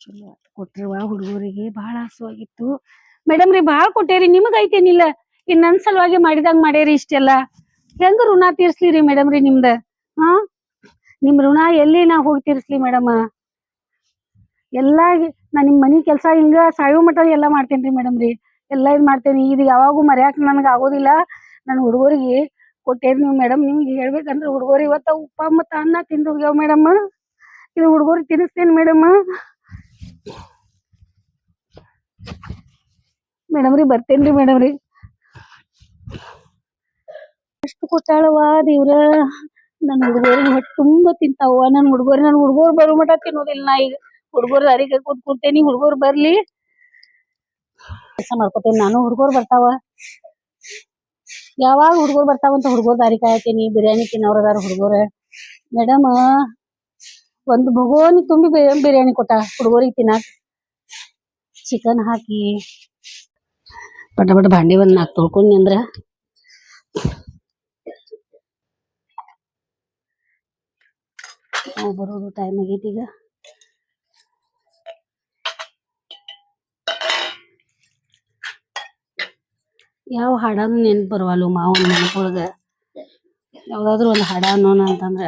ಚಲೋ ಆತ್ ಕೊಟ್ರವ ಹುಡುಗರಿಗೆ. ಬಹಳ ಹಸುವಾಗಿತ್ತು. ಮೇಡಮ್ ರೀ ಬಾಳ್ ಕೊಟ್ಟೇರಿ. ನಿಮಗ್ ಐತೇನಿಲ್ಲ? ಇನ್ ನನ್ ಸಲುವಾಗಿ ಮಾಡಿದಂಗ್ ಮಾಡೇರಿ ಇಷ್ಟೆಲ್ಲ? ಹೆಂಗ್ ಋಣ ತೀರ್ಸ್ಲಿ ರೀ ಮೇಡಮ್ ರೀ ನಿಮ್ದ? ಹಾ? ನಿಮ್ ಋಣ ಎಲ್ಲಿ ನಾ ಹೋಗಿ ತೀರ್ಸ್ಲಿ ಮೇಡಮ್ ಎಲ್ಲಾ ನಾ ನಿಮ್ ಮನಿ ಕೆಲ್ಸ ಹಿಂಗ ಸಾಯೋ ಮಟ ಎಲ್ಲಾ ಮಾಡ್ತೇನ್ರಿ ಮೇಡಮ್ ರೀ. ಎಲ್ಲಾ ಇದ್ ಮಾಡ್ತೇನಿ. ಇದು ಯಾವಾಗೂ ಮರ್ಯಾಕ್ ನನ್ಗ ಆಗೋದಿಲ್ಲ. ನನ್ ಹುಡುಗರಿಗೆ ಕೊಟ್ಟೇರಿ ನೀವು ಮೇಡಮ್ ನಿಮ್ಗೆ ಹೇಳ್ಬೇಕಂದ್ರ ಹುಡುಗರು ಇವತ್ತ ಉಪ್ಪ ಮತ್ತ ಅನ್ನ ತಿಂದು ಹೋಗ್ಯಾವ ಮೇಡಮ್ ಇದು ಹುಡುಗರಿಗೆ ತಿನ್ನಿಸ್ತೇನೆ ಮೇಡಮ್ ಮೇಡಮ್ ರೀ ಬರ್ತೇನ್ರಿ ಮೇಡಮ್ ರೀ. ಎಷ್ಟು ಕೊಟ್ಟಾಳವ್ವ ದೇವ್ರ. ನನ್ ಹುಡುಗರಿಗೆ ಹೊಟ್ಟೆ ತುಂಬಾ ತಿಂತಾವ. ನನ್ ಹುಡುಗರು ನನ್ ಹುಡುಗರು ಬರೋ ಮಟ ತಿನ್ನೋದಿಲ್ಲ ನಾ ಈಗ. ಹುಡುಗರು ದಾರಿಗೆ ಕೂತ್ ಕೂರ್ತೇನಿ ಹುಡುಗರು ಬರ್ಲಿ. ಕೆಲಸ ನಾನು ಹುಡುಗರು ಬರ್ತಾವ. ಯಾವಾಗ ಹುಡುಗರು ಬರ್ತಾವಂತ ಹುಡುಗರು ದಾರಿ ಕಾಯತೀನಿ ಬಿರಿಯಾನಿ ತಿನ್ನೋರ ಅದಾರ ಹುಡುಗರು. ಮೇಡಮ್, ಒಂದು ಭಗೋನಿ ತುಂಬಿ ಬಿರಿಯಾನಿ ಕೊಟ್ಟ ಹುಡುಗರಿಗೆ ತಿನ್ನಾಕ. ಚಿಕನ್ ಹಾಕಿ. ಪಟ ಪಟ ಭಾಂಡಿ ಒಂದ್ ತೊಳ್ಕೊಂಡಿ ಅಂದ್ರ. ನಾವು ಬರೋದು ಟೈಮ್ ಆಗೈತಿ ಈಗ. ಯಾವ ಹಾಡನು ನೆನ್ಪು ಬರವಲ್ಲು ಮಾವನ ನೆನಪೊಳಗ ಯಾವ್ದಾದ್ರು ಒಂದು ಹಾಡ ಅನ್ನೋಣ ಅಂತಂದ್ರ.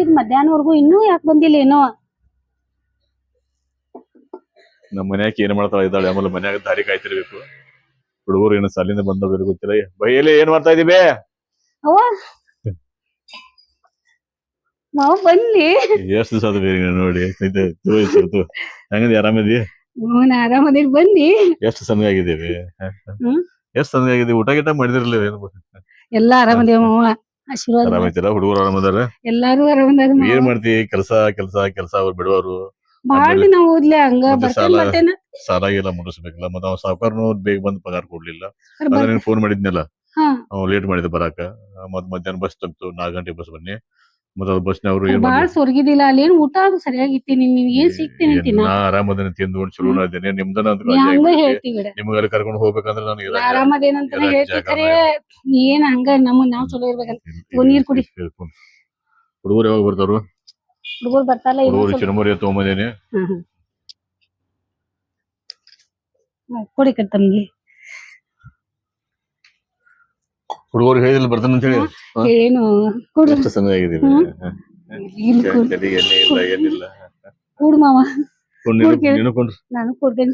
ಈಗ ಮಧ್ಯಾಹ್ನವರೆಗೂ ಇನ್ನೂ ಯಾಕೆ ಬಂದಿಲ್ಲ ಏನೋ? ನಮ್ಮ ಮನ್ಯಾಗ ಏನ್ ಮಾಡ್ತಾಳ ಇದ್ದಾಳೆ? ಆಮೇಲೆ ಮನ್ಯಾಗ ದಾರಿ ಕಾಯ್ತಿರ್ಬೇಕು. ಹುಡುಗರು ಏನು ಸಾಲಿಂದ ಬಂದವ್ರು ಗೊತ್ತಿಲ್ಲ. ಬೈಯಲ್ಲಿ ಏನ್ ಮಾಡ್ತಾ ಇದೀವಿ? ಅವ್ವ ಮಾವ ಬನ್ನಿ. ಎಷ್ಟು ದಿವಸ ಅದು ಬೇರೆ ನೋಡಿ? ಹೆಂಗದಿ ಆರಾಮದಿ ಮಾವನ ಆರಾಮದಿರಿ ಬನ್ನಿ. ಎಷ್ಟು ಹ್ಮ್. ಎಷ್ಟು ಸಮಯ ಆಗಿದ್ದೀವಿ? ಊಟ ಗಿಟ ಮಾಡಿದಿರಲಿಲ್ಲ ಏನು? ಎಲ್ಲ ಆರಾಮದೇವ ಮಾವ ಆಶೀರ್ವಾದ. ಆರಾಮೈತಿಲ್ಲ ಹುಡುಗರು ಆರಾಮದಾರ? ಎಲ್ಲಾರು ಆರಾಮದಾರ. ಏನ್ ಮಾಡ್ತಿ? ಕೆಲಸ ಕೆಲಸ ಕೆಲಸ ಅವ್ರು ಬಿಡುವರು ಬಾಳ ದಿನ ಓದ್ಲೆ ಹಂಗ ಬರ್ತೇನ್ ಸಾಲ- ಬರ್ತೇನ ಸಾಲಾಗೆಲ್ಲ ಮುಗಿಸ್ಬೇಕಲ್ಲ ಮತ್ತೆ ಅವ್ನ ಸಾವುಕಾರನು ಬೇಗ ಬಂದ್ ಪಗಾರ ಕೊಡ್ಲಿಲ್ಲ. ಫೋನ್ ಮಾಡಿದ್ನಲ್ಲ? ಹಾ. ಅವ್ನು ಲೇಟ್ ಮಾಡಿದ ಬರಾಕ. ಮತ್ ಮಧ್ಯಾಹ್ನ ಬಸ್ ತಂತು ನಾಲ್ಕು ಗಂಟೆ ಬಸ್ ಬನ್ನಿ. ಮತ್ತೆ ಬಸ್ನವರು ಏನ್ ಬಾಳ ಸೊರ್ಗಿದಿಲ್ಲ ಅಲ್ಲೇನ್ ಊಟ ಅದು ಸರಿಯಾಗಿತ್ತೀನಿ ನೀವ್ ಏನ್ ಸಿಗ್ತೀನಿ ತಿನ್ನ ತಿಂದು ಚಲೋ ಇದ್ದೇನೆ ನಿಮ್ದನ ಅಂತ ನೀ ಹಂಗ ಹೇಳ್ತಿ ಬಿಡ. ನಿಮ್ಗೆ ಅಲ್ಲಿ ಕರ್ಕೊಂಡು ಹೋಗ್ಬೇಕಂದ್ರೆ ನನಗೆ ಆರಾಮದೇನಂತ ಆರಾಮದೇನಂತಾನೆ ಇರಾಕ್ ಹೇಳ್ತಿ ಜಾಗ ಖರೆ ಏನ್ ಹಂಗ ನಮ್ಮ ನಾವ್ ಚಲೋ ಇರ್ಬೇಕಂತ. ನೀರ್ ಕುಡಿ. ಹುಡುಗರು ಯಾವಾಗ ಬರ್ತಾರು ಹುಡುಗರು ಬರ್ತಾರಲ್ಲ ಹುಡುಗರು ಚಿರಮರಿ ತಗೊಂಬಂದೇನೆ. ಕೊಡಿ ಕಟ್ಟಮ್ಗೆ ಹುಡುಗರು ಹೇಳಿದಿಲ್ಲ ಬರ್ತಾನೆ ಅಂತ ಹೇಳಿ ಏನು ಕೊಡು. ಎಷ್ಟು ಸಮಯ ಹ್ಮ್. ಇಲ್ಲಿ ಕೊಡು. ತಲೆಗೆ ಎಣ್ಣೆ ಇಲ್ಲ ಏನಿಲ್ಲ. ಕೂಡು ಮಾವ. ಕೊಂಡು ನೀನು- ಕೊಡ್ತೀನಿ. ನೀನು ಕೊಂಡು. ನಾನು ಕೊಡ್ತೇನೆ.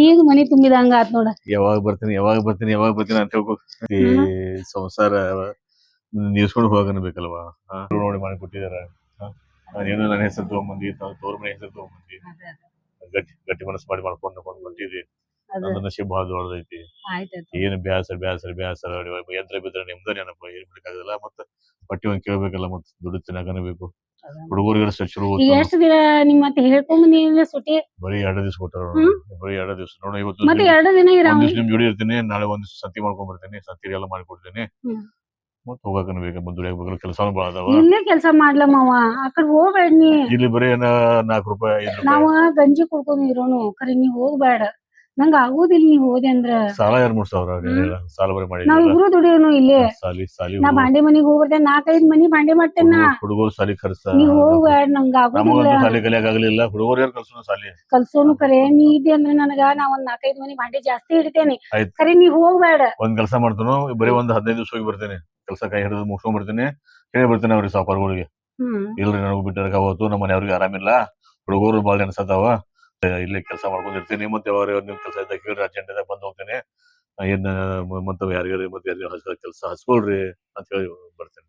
ಈಗ ಮನಿ ತುಂಬಿದಂಗ ಆತ್ ನೋಡ. ಯಾವಾಗ ಬರ್ತೀನಿ ಯಾವಾಗ ಬರ್ತೀನಿ ಯಾವಾಗ ಬರ್ತೀನಿ ಅಂತ ಹೇಳ್ಕೊ ಈ ಸಂಸಾರ ನೀರ್ಸ್ಕೊಂಡು ಹೋಗನ ಬೇಕಲ್ವಾ? ಹಾ, ನೋಡಿ ಮಾಡಿ ಕೊಟ್ಟಿದಾರ. ನೀನು ನನ್ನ ಹೆಸರು ತಗೊಂಬಂದಿ ತೋರ್ ಮನೆ ಹೆಸರು ತಗೊಂಬಂದಿ. ಗಟ್ಟಿ ಗಟ್ಟಿ ಮನಸ್ಸು ಮಾಡಿ ಮಾಡ್ಕೊಂಡು ಬಂದಿದ್ದೀನಿ ಬಂದಿದ್ದಿ. ನಶೀಬ್ ಬಹಳ ದೊಡ್ಡದೈತಿ. ಏನ್ ಬ್ಯಾಸರ್ ಬ್ಯಾಸರ ಬ್ಯಾಸರ ಯಂತ್ರ ಬಿದ್ರ ನಿಮ್ದ ನೆನಪ ಏನ್ ಬೇಕಾಗಲ್ಲ ಮತ್ತ ಬಟ್ಟಿ ಒಂದ್ ಕೇಳ್ಬೇಕಲ್ಲ ಮತ್ತ ದುಡ್ಡು ತಿನ್ನಕನ ಬೇಕು ಹುಡುಗರಿಗೆ ಚಲೋ ಎಷ್ಟು ದಿನ ನಿಮ್ ಮತ್ತೆ ಹೇಳ್ಕೊಂಡ್ ಸುಟಿ? ಬರೀ ಎರಡು ದಿವಸ ಕೊಟ್ಟಾರ ಬರಿ ಎರಡು ದಿವಸ. ನೋಡ ಇವತ್ತು ಮತ್ತೆ ಎರಡು ದಿನ ದಿವಸ ನಿಮ್ ಜೋಡಿ ಇರ್ತೀನಿ ನಾಳೆ ಒಂದ್ ಸಂತಿ ಮಾಡ್ಕೊಂಡ್ ಬರ್ತೀನಿ ಸಂತಿ ಎಲ್ಲ ಮಾಡ್ಕೊಡ್ತೀನಿ ಮತ್ತ ಮತ್ ಹೋಗಕನ ಬೇಕ ಬಂದ್ ದುಡಿಯಾಕ ಕೆಲಸನೂ ಬಾಳ ಅದಾವ. ಇಲ್ಲೇ ಕೆಲಸ ಮಾಡ್ಲಮ್ಮವ ಮಾವ. ಆ ಕಡೆ ಹೋಗ್ಬೇಡ ನೀ. ಇಲ್ಲಿ ಬರೀ ನಾಕ್ ನಾಲ್ಕು ರೂಪಾಯಿ ನಾವ ಗಂಜಿ ಕುಡ್ಕೊಂಡು ಇರೋನು ಕರೆ ನೀ ಹೋಗ್ಬೇಡ. ನಂಗ ಆಗುದಿಲ್ಲ ನೀ ಹೋದೆ ಅಂದ್ರ. ಸಾಲ ಯಾರು ಮೂರ್ ಸಾವಿರ. ಸಾಲ ಬರೀ ನಾವ್ ಮಾಡಿ ಇಬ್ರು ದುಡಿಯೋನು ಇಲ್ಲೇ. ಸಾಲಿ ಸಾಲಿ ನಾ ಬಾಂಡೆ ಮನಿಗ್ ಹೋಗ್ಬರ್ತೇನೆ ನಾಲ್ಕೈದ್ ಮನಿ ಬಾಂಡೆ ಮಾಡ್ತೇನ ನಾ. ಹುಡುಗರು ಸಾಲಿ ಖರ್ಚ ನೀ ಹೋಗ್ಬೇಡ ನಂಗ ಆಗುದಿಲ್ಲ. ಸಾಲಿ ಕಲಿಯಾಕ ಆಗ್ಲಿಲ್ಲ ಹುಡುಗರು ಯಾರು ಕಲ್ಸೋಣ ಸಾಲಿ? ಕಲ್ಸೋನು ಕರೆ ನೀ ಇದ್ದೆ ಅಂದ್ರೆ ನನಗ ನಾ ಒಂದ್ ನಾಲ್ಕೈದ್ ಮನಿ ಬಾಂಡೆ ಜಾಸ್ತಿ ಹಿಡಿತೇನಿ ಆಯ್ತ್. ಖರೆ ನೀ ಹೋಗ್ಬೇಡ. ಒಂದ್ ಕೆಲಸ ಮಾಡ್ತಾನೋ ಬರೀ ಒಂದ್ ಹದಿನೈದು ದಿವಸ ಹೋಗಿ ಬರ್ತೇನೆ. ಕೆಲಸ ಕೈ ಹಿಡಿದು ಮುಗಿಸ್ಕೊಂಡ್ ಬರ್ತೇನೆ ಹೇಳಿ ಬರ್ತೇನೆ ಅವ್ರಿಗೆ ಸಾವುಕಾರಗಳಿಗೆ ಹ್ಮ್. ಇಲ್ರಿ ನನಗೂ ಬಿಟ್ಟಾರ ಹೋತು ನಮ್ಮ ಮನೆಯವ್ರಿಗೆ ಆರಾಮಿಲ್ಲ. ಹುಡುಗರು ಬಾಳ ನೆನ್ಸತಾವ. ಇಲ್ಲೇ ಕೆಲಸ ಮಾಡ್ಕೊಂಡಿರ್ತೀನಿ. ಮತ್ತೆ ಅವ್ರ ನಿಮ್ ಕೆಲಸ ಇದ್ದಾಗ ಹೇಳ್ರಿ ಅರ್ಜೆಂಟ್ ಬಂದು ಹೋಗ್ತೇನೆ. ಏನ್ ಮತ್ತೆ ಯಾರಿಗಾರ ಮತ್ತೆ ಯಾರಿಗಾರ ಹಸ ಕೆಲಸ ಹಚ್ಕೊಳ್ರಿ ಅಂತ ಹೇಳಿ ಬರ್ತೇನೆ.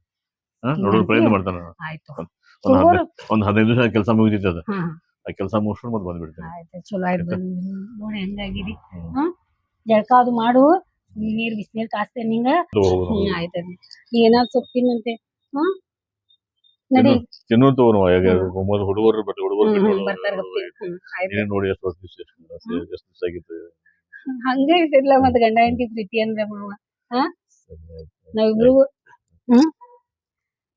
ನೋಡೋ ಪ್ರಯತ್ನ ಮಾಡ್ತಾನ ಒಂದ್ ಹದ್ನೈದ್- ದಿವಸ ಕೆಲಸ ಮುಗಿದಿತ್ತು ಅದ. ಆ ಕೆಲಸ ಮುಗಿಸ್ಕೊಂಡು ಮತ್ತೆ ಬಂದ್ಬಿಡ್ತೇನೆ. ಚಲೋ ಆಯ್ತು ನೋಡಿ ಹೆಂಗಾಗಿರಿ. ಹ್ಮ್. ಜಳಕ ಅದು ಮಾಡು. ನೀರ್ ಬಿಸಿನೀರ್ ಕಾಸ್ತೇನೆ ನಿಂಗ. ಹ್ಮ್ ಆಯ್ತದ ಏನಾದ್ರು ಸೊಪ್ಪಿನಂತೆ ತಿನ್ನಂತೆ? ಹಾ ನಡಿ ತಿನ್ನೋ ಹುಡುಗರು ಬಟ್ ಹುಡುಗರು ಬರ್ತಾರ ನೀನೇ ನೋಡಿ ಎಷ್ಟು ವರ್ಷ ಎಷ್ಟು ದಿವ್ಸ ಆಗಿತ್ತು ಹಂಗ ಗಂಡ ಹೆಂಡತಿ ಪ್ರೀತಿ ಅಂದ್ರೆ ಮಾವ. ಆಯ್ತು. ನಾವಿಬ್ರಿಗೂ ಹ್ಮ್?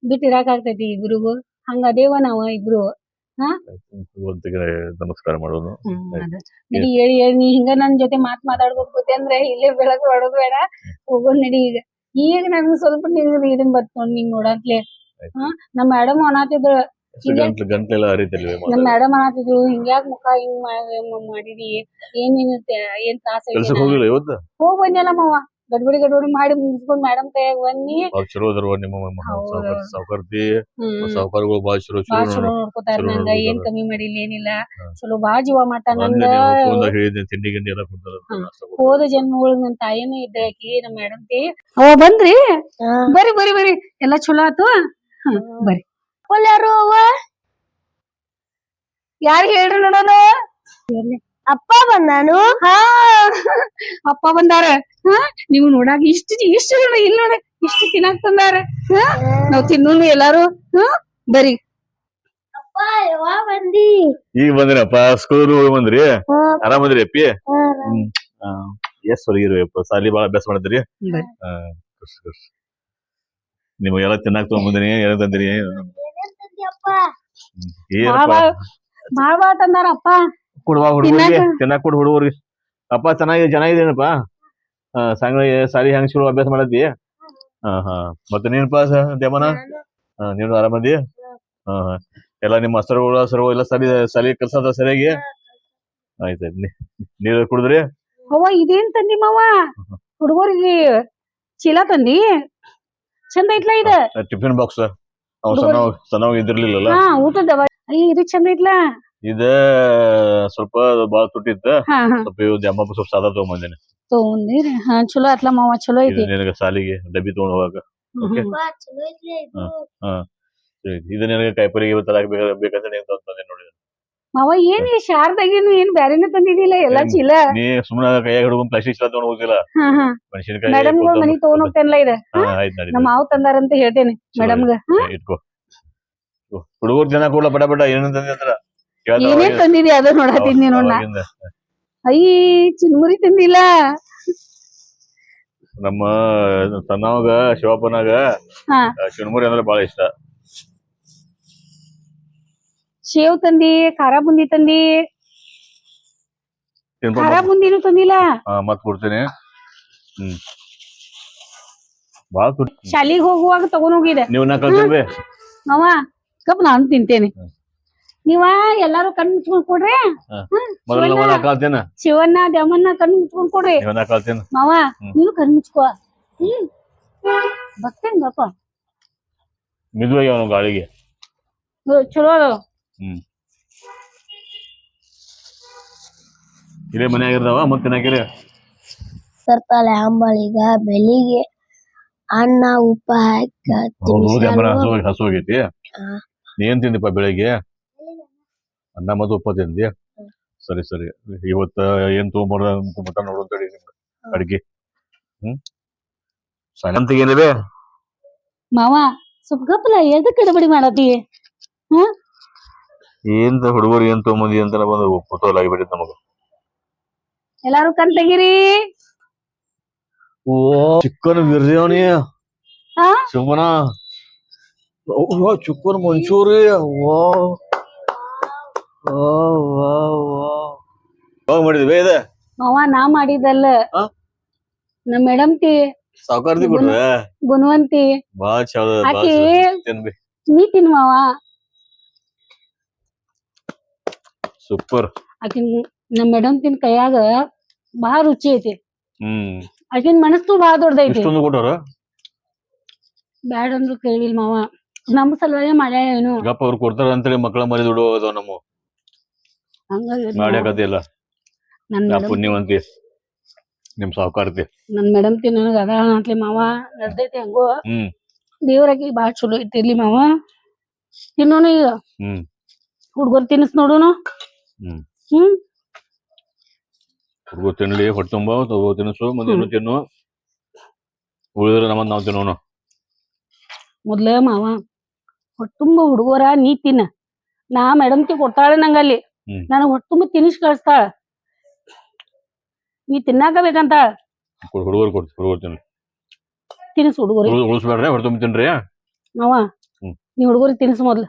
ಬಿಟ್ಟು ಇರಾಕ್ ಆಗ್ತೈತಿ ಇಬ್ರಿಗೂ. ಹಂಗ ಅದೇವ ನಾವ ಇಬ್ರು. ನಮಸ್ಕಾರ ಮಾಡೋದು. ನಡಿ ಹೇಳಿ ಹೇಳಿ. ನೀ ಹಿಂಗ ನನ್ ಜೊತೆ ಮಾತ್ ಮಾತಾಡ್ಬೇಕು ಗೊತ್ತೇ ಅಂದ್ರೆ ಇಲ್ಲೇ ಬೆಳಗ್ಗೆ ಹೊಡೋದು ಬೇಡ. ಹೋಗೋದ್ ನಡಿ ಈಗ. ಈಗ ನಾನು ಸ್ವಲ್ಪ ನಿಂಗ್ ಇದನ್ ಬತ್ ನೋಡ್ ನಿಂಗ್ ನೋಡಂತ್ಲೆ ಆಯ್ತು. ಹಾ ನಮ್ ಮೇಡಮ್ ಅನ್ನತಿದ್ರು ಗಂಟ್ಲು ಗಂಟ್ಲೆಲ್ಲ ಹರಿತಲ್ವೇ ನಮ್ಮ ಮೇಡಮ್ ಅನ್ನತಿದ್ರು ಹಿಂಗ್ಯಾಕ್ ಮುಖ ಹಿಂಗ್ ಮಾಡಿದಿ ಏನ್ ನಿನ್ ತೆ- ಏನ್ ತಾಸ ಕೆಲ್ಸಕ್ಕೆ ಹೋಗಿಲ್ಲ ಇವತ್ತು? ಹೋಗ್ ಬಂದಿಲ್ಲ ಮಾವ ಗಡ್ಬಡಿ ಗಡ್ಬಡಿ ಮಾಡಿ ಮುಗಿಸ್ಕೊಂಡ್ ಮೇಡಮ್ ಕೈಯಾಗ ಬನ್ನಿ. ಅವ್ರು ಚಲೋ ಅದಾರ ನಿಮ್ಮ ಸಾವುಕಾರ್ತಿ ಹ್ಮ್. ಸಾವುಕಾರಗಳು ಬಾಳ ಚಲೋ ಚಲೋ ನೋಡ್ಕೋತಾರ ನಂಗ ಏನ್ ಕಮ್ಮಿ ಮಾಡಿಲ್ಲ ಏನಿಲ್ಲ. ಚಲೋ ಬಾಳ ಜೀವ ಮಾಡ್ತಾರ ನಂಗ. ತಿಂಡಿ ಗಿಂಡಿ ಎಲ್ಲ ಕೊಡ್ತಾರ. ಹೋದ ಜನ್ಮ ಒಳಗ್ ನನ್ ತಾಯಿನೂ ಇದ್ದಾಕಿ ನಮ್ ಮೇಡಮ್ ತಿ. ಅವ ಬಂದ್ರಿ? ಬರ್ರಿ ಬರ್ರಿ ಬರ್ರಿ ಎಲ್ಲಾ ಚಲೋ ಆತು? ಬರ್ರಿ. ಯಾರು ಅವ ಯಾರ್ ಹೇಳ್ರಿ ನೋಡೋನು ಅಪ್ಪ ಬಂದಾನು? ಹಾ. ಅಪ್ಪ ಬಂದಾರ. ಹಾ ನೀವು ನೋಡಾಕ ಇಷ್ಟು ಇಷ್ಟು ನೋಡ ಇಲ್ಲಿ ನೋಡ. ಇಷ್ಟು ತಿನ್ನಾಕ್ ತಂದಾರ. ಹಾ ನಾವ್ ತಿನ್ನೋನು ಎಲ್ಲಾರು. ಹಾ ಬರಿ ಅಪ್ಪ ಯಾವಾಗ ಬಂದಿ? ಈಗ ಬಂದ್ರಪ್ಪ ಸ್ಕೂಲ್ ಬಂದ್ರಿ? ಆರಾಮ ಬಂದ್ರಿ ಅಪ್ಪಿ? ಹಾ, ಎಸ್ ಹೊರಗಿರಿ ಸಾಲಿ ಬಾಳ ಅಭ್ಯಾಸ ಮಾಡದ್ರಿ ಬರ್ರಿ. ಖುಷಿ ಎಲ್ಲ ತಿನ್ನಾಕ್ ತಗೊಂಬಂದಿನಿ ಏನ ತಂದಿರಿ. ಏನಪ್ಪ ಅಪ್ಪ? ಕೊಡುವ ಹುಡುಗರಿಗೆ ತಿನ್ನಾಕ? ಕೊಡು ಹುಡುಗರಿಗೆ. ಅಪ್ಪ ಚೆನ್ನಾಗಿ ಚೆನ್ನಾಗಿದೇನಪ್ಪ ಸಂಗ ಸಾಲಿ ಹೆಂಗ್ ಶುರು ಅಭ್ಯಾಸ ಮಾಡತ್ತಿ? ಹಾ ಹಾ. ಮತ್ತೆ ನೀನಪ್ಪ ದೇಮನ ದೇವನ? ಹಾ ನೀನು ಆರಾಮದಿ ಹಾ ಹಾ. ಎಲ್ಲ ನಿಮ್ಮ ಹಸರುಗಳು ಹಸರು ಎಲ್ಲ ಸರಿ ಸಲಿ ಕಲ್ಸದ ಸರಿಯಾಗಿ? ಆಯ್ತು ನೀರು ಕುಡಿದ್ರಿ? ಅವ್ವ ಇದೇನ್ ತಂದಿ ಮಾವ? ಹುಡುಗರಿಗೆ ಚೀಲ ತಂದಿ? ಚಂದ ಐತ್ಲ ಇದ? Tiffin box. ಅವ್ ಸಣ್ಣ ಸಣ್ಣವಾಗ ಇದಿರ್ಲಿಲ್ಲಲ್ಲ ಹಾ ಅಯ್ಯ ಇದು ಚಂದ ಐತ್ಲ? ಇದ ಸ್ವಲ್ಪ ಬಾಳ ತುಟ್ಟಿತ್ತ ಹಾ ಹಾ. ಸ್ವಲ್ಪ ಇವ್ ಜಂಬಪ್ಪ ಸ್ವಲ್ಪ ಸಾಲ ತಗೊಂಬಂದೇನೆ. ತಗೊಂದಿರಿ ಹಾ ಚಲೋ ಆತ್ಲ ಮಾವ ಚಲೋ ಇದು ಐತಿ ನಿನಗ ಸಾಲಿಗೆ ಡಬ್ಬಿ ತಗೊಂಡ್ ಹೋಗಾಕ. ಓಕೆ. ಇದು. ಇದು ನಿನಗೆ ಕಾಯಿಪರಿಗೆ ಇವತ್ತು ಬೇಕಂತ ನೀನ್ ತಂದೆ ನೋಡಿ ಮಾವ ಏನ್ ಈ ಶಾರದಾಗೇನು ಏನ್ ಬ್ಯಾರೇನ ತಂದಿದಿಲ್ಲ ಎಲ್ಲಾ ಚೀಲ. ನೀ ಸುಮ್ಮನೆ ಕೈಯಾಗ ಹಿಡ್ಕೊಂಡ್ ಪ್ಲಾಸ್ಟಿಕ್ ಚೀಲ ತಗೊಂಡ್ ಹೋಗಿಲ್ಲ. ಮೆಣಸಿನಕಾಯಿ ಮೇಡಮ್ಗಳು ಮನಿಗ್ ತಗೊಂಡ್ ಹೋಗ್ತೇನಲ್ಲ ಇದ? ನಮ್ಮ ಮಾವ್ ತಂದಾರಂತ ಹೇಳ್ತೇನೆ ಮೇಡಮ್ ಮೇಡಮ್ಗ ಇಟ್ಕೋ. ಹುಡುಗರು ಜನ ಕೂಡ ಬಡ ಬಡ ಏನೇನ್ ತಂದಿದ್ರ ಏನೇನ್ ತಂದಿದಿ ಅದ ನೋಡತ್ತಿದ್ನಿ ನೋಡ ಅಯ್ಯ ಚಿನ್ಮುರಿ ತಂದಿಲ್ಲ. ನಮ್ಮ ಸಣ್ಣವಾಗ ಶಿವಪ್ಪನಾಗ ಚಿನ್ಮುರಿ ಅಂದ್ರೆ ಬಹಳ ಇಷ್ಟ. ಶೇವ್ ತಂದಿ ಖಾರ ಬುಂದಿ ತಂದಿ. ಖಾರ. ಬುಂದಿನೂ ತಂದಿಲ್ಲ. ಮತ್ ಕೊಡ್ತೀನಿ. ಹ್ಮ್. ಬಾಳ ತುಟ್ಟಿ ಶಾಲಿಗ್ ಹೋಗುವಾಗ ತಗೊಂಡ್ ಹೋಗಿದ ನೀವ್ ನಾ ಕಲ್ತಿಲ್ವೇ ಮಾವ ಕಪ್ ನಾನು ತಿಂತೇನೆ. ನೀವ ಎಲ್ಲಾರು ಕಣ್ಣು ಮುಚ್ಕೊಂಡ್ ಕೊಡ್ರಿ. ಶಿವಣ್ಣ, ದೇವಣ್ಣ ಕಣ್ಣು ಮುಚ್ಕೊಂಡ್ ಕೊಡ್ರಿ. ಮಾವ ನೀನು ಕಣ್ ಮುಚ್ಕೋ. ಹ್ಮ್. ಬರ್ತೇನ್ಗಪ್ಪ ಮಿದುವಾಗಿ ಅವನು ಗಾಳಿಗೆ? ಚಲೋ ಅದಾವ. ಹ್ಮ್. ಇದೇ ಮನ್ಯಾಗ ಇರ್ತಾವ ಮತ್ತೆ ತಿನ್ನಾಕಿರಿ ತರ್ತಾಳೆ ಅಂಬಳೀಗ ಬೆಳಿಗ್ಗೆ ಅನ್ನ ಉಪ್ಪ ಹಾಕಿ ಹಸು. ಹಸು ಹೋಗೈತಿ. ಹಾ. ನೀ ಏನ್ ತಿಂದಿಪ್ಪ ಬೆಳಿಗ್ಗೆ? ಅನ್ನ ಮತ್ತು ಉಪ್ಪ ತಿಂದಿ? ಸರಿ ಸರಿ. ಇವತ್ತ ಏನ್ ತಗೊಂಬರ ಮಟ ನೋಡು ಅಂತೇಳಿ ನಿಮ್ಗೆ ಅಡ್ಗೆ. ಹ್ಮ್. ಸಂತಿಗೇನಿವೆ ಮಾವ ಸ್ವಲ್ಪ ಗಪ್ಪಲ ಎದಕ್ ಗಡಬಡಿ ಮಾಡತಿ ಏನ್ ಹುಡುಗರು ಏನ್ ತಗೊಂಬಂದಿ ಅಂತ ಬಂದು ಕುತೂಹಲ ಆಗಿಬಿಟ್ಟಿದ್ ನಮಗ. ಎಲ್ಲಾರು ಕಣ್ ತೆಗಿರಿ. ಓ ಚಿಕ್ಕನ್ ಬಿರ್ಯಾನಿ. ಹಾ? ಸುಮ್ಮನ ಚಿಕ್ಕನ್ ಮಂಚೂರಿ. ಓ ಮಾಡಿದ್ವಿ ಇದೆ? ಮಾವ ನಾ ಮಾಡಿದಲ್ಲ ನಮ್ಮ ನಮ್ ಮೇಡಮ್ ಸಾವುಕಾರದಿ ಕೊಟ್ರ? ಗುಣವಂತಿ. ಬಾಳ ಚಲೋ ಆಕಿ ತಿನ್ಬಿ. ನೀ ತಿನ್ ಮಾವ ಸೂಪರ್ ಆಕಿನ್ ನಮ್ ಮೇಡಮ್ ತಿನ್ ಕೈಯಾಗ ಬಹಳ ರುಚಿ ಐತಿ. ಹ್ಮ್. ಆಕಿನ್ ಮನಸ್ಸು ಬಹಳ ದೊಡ್ಡದೈತಿ. ಇಷ್ಟೊಂದು ಕೊಟ್ಟಾರ ಬ್ಯಾಡ ಅಂದ್ರು ಕೇಳಿಲ್ ಮಾವ. ನಮ್ ಸಲುವಾಗಿ ಮಾಡ್ಯಾಳ ಏನು ಗಪ್ಪ ಅವ್ರು ಕೊಡ್ತಾರ ಅಂತೇಳಿ ಮಕ್ಕಳ ಮರಿ ದುಡ್ಡು ಅದಾವ ನಮ್ಮ ಮಾಡ್ಯಾಕತಿಲ್ಲ ನನ್ ನಾ ಮೇಡಮ್ ಪುಣ್ಯವಂತಿ ನಿಮ್ ಸಾಹುಕಾರತಿ ನನ್ ಮೇಡಮ್ ತಿ ನನಗ ಅದ ಅಂತಲಿ ಮಾವ. ನಡ್ದೈತಿ ಹಂಗೋ. ಹ್ಮ್. ದೇವ್ರಾಗಿ ಬಾಳ ಚಲೋ ಐತಿರ್ಲಿ ಮಾವ. ತಿನ್ನೋಣ ಈಗ. ಹ್ಮ್. ಹುಡ್ಗರ್ ತಿನ್ನಿಸ್ ನೋಡೋಣ ಹ್ಮ್. ಹುಡುಗರು ತಿನ್ಲಿ ಹೊಟ್ಟೆ ತುಂಬ ತಗೋ ಮತ್ತೆ ಮತ್ತೇನು ತಿನ್ನು. ಉಳಿದ್ರೆ ನಮ್ಮ ನಾವು ತಿನ್ನೋಣ ಮೊದ್ಲೇ ಮಾವ ಹೊಟ್ಟುಂಬ ಹುಡುಗರ ನೀ ತಿನ್ನ ನಾ ಮೇಡಮ್ ತಿ ಕೊಡ್ತಾಳೆ ನಂಗಲ್ಲಿ. ಹ್ಮ್. ನನಗ್ ಹೊಟ್ಟುಂಬ ತಿನ್ನಿಸ್ ಕಳಿಸ್ತಾಳ. ನೀ ತಿನ್ನಾಕ ಬೇಕಂತ. ಹುಡುಗರು ಕೊಡ್ತಿ ಹುಡುಗರು ತಿನ್ಲಿ. ತಿನ್ನಿಸ್ ಹುಡುಗರಿ ಉಳಿಸ್ ಉಳಿಸ್ಬೇಡ್ರಿ ಹೊಟ್ಟೆ ತುಂಬ ತಿನ್ರಿ. ಮಾವ ಹ್ಮ್. ನೀ ಹುಡುಗರಿಗೆ ತಿನ್ಸ್ ಮೊದ್ಲು.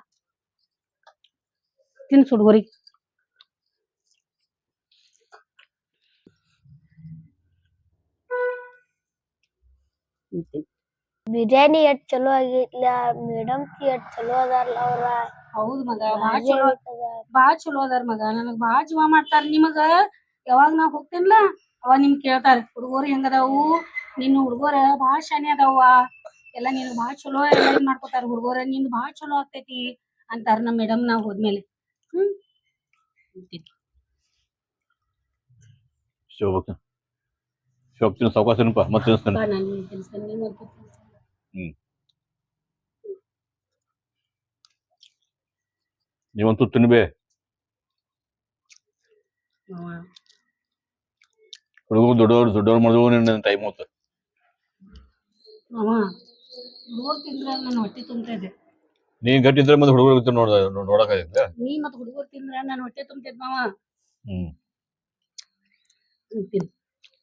ತಿನ್ಸ್ ಹುಡುಗರಿ ಬಿರಿಯಾನಿ ಎಷ್ಟ್ ಚಲೋ ಆಗೈತ್ಲ ಮೇಡಮ್ ಎಷ್ಟ್ ಚಲೋ ಅದಾರಲ್ಲ ಅವ್ರ. ಹೌದ್ ಮಗ ಬಾಳ ಚಲೋ. ಬಾಳ ಚಲೋ ಅದಾರ ಮಗ ನನಗ್ ಬಾಳ ಜೀವ ಮಾಡ್ತಾರ ನಿಮಗ. ಯಾವಾಗ ನಾ ಹೋಗ್ತೇನ್ಲ ಅವಾಗ ನಿಮ್ ಕೇಳ್ತಾರ ಹುಡುಗರು ಹೆಂಗದಾವು ನಿನ್ನ ಹುಡುಗರ ಬಾಳ ಶಾನೆ ಅದಾವ. ಎಲ್ಲ ನಿನಗ್ ಬಾಳ ಚಲೋ ಎಲ್ಲ ಇದ್ ಮಾಡ್ಕೊತಾರ ಹುಡುಗರ ನಿನ್ ಬಾಳ ಚಲೋ ಆಗ್ತೈತಿ ಅಂತಾರ ನಮ್ ಮೇಡಮ್ ನಾವ್ ಹೋದ್ಮೇಲೆ. ಹ್ಮ್. ಶಿವಭಕ್ತ ಶಿವಭಕ್ತಿನ ಸಾವಕಾಶ ತಿನ್ನಪ್ಪ ಮತ್ತೆ ತಿನ್ನಿಸ್ತೇನೆ ಹ್ಮ್. ನೀವಂತೂ ತಿನ್ಬೇ ಹುಡುಗರು ದೊಡ್ಡವ್ರು ದೊಡ್ಡವ್ರು ಮಾಡಿದ್ರು ನಿನ್ನ ಟೈಮ್ ಹೋತ ನೀನ್ ಹುಡುಗರು ತಿಂದ್ರೆ ನನ್ನ ಹೊಟ್ಟೆ ತುಂಬ್ತೈತೆ ನೀ ಗಟ್ಟಿ ಇದ್ರೆ ಮತ್ತೆ ಹುಡುಗರು ನೋಡ ನೀ ಮತ್ತೆ ಹುಡುಗರು ತಿಂದ್ರೆ ನಾನು ಹೊಟ್ಟೆ ಮಾವ ಹ್ಮ್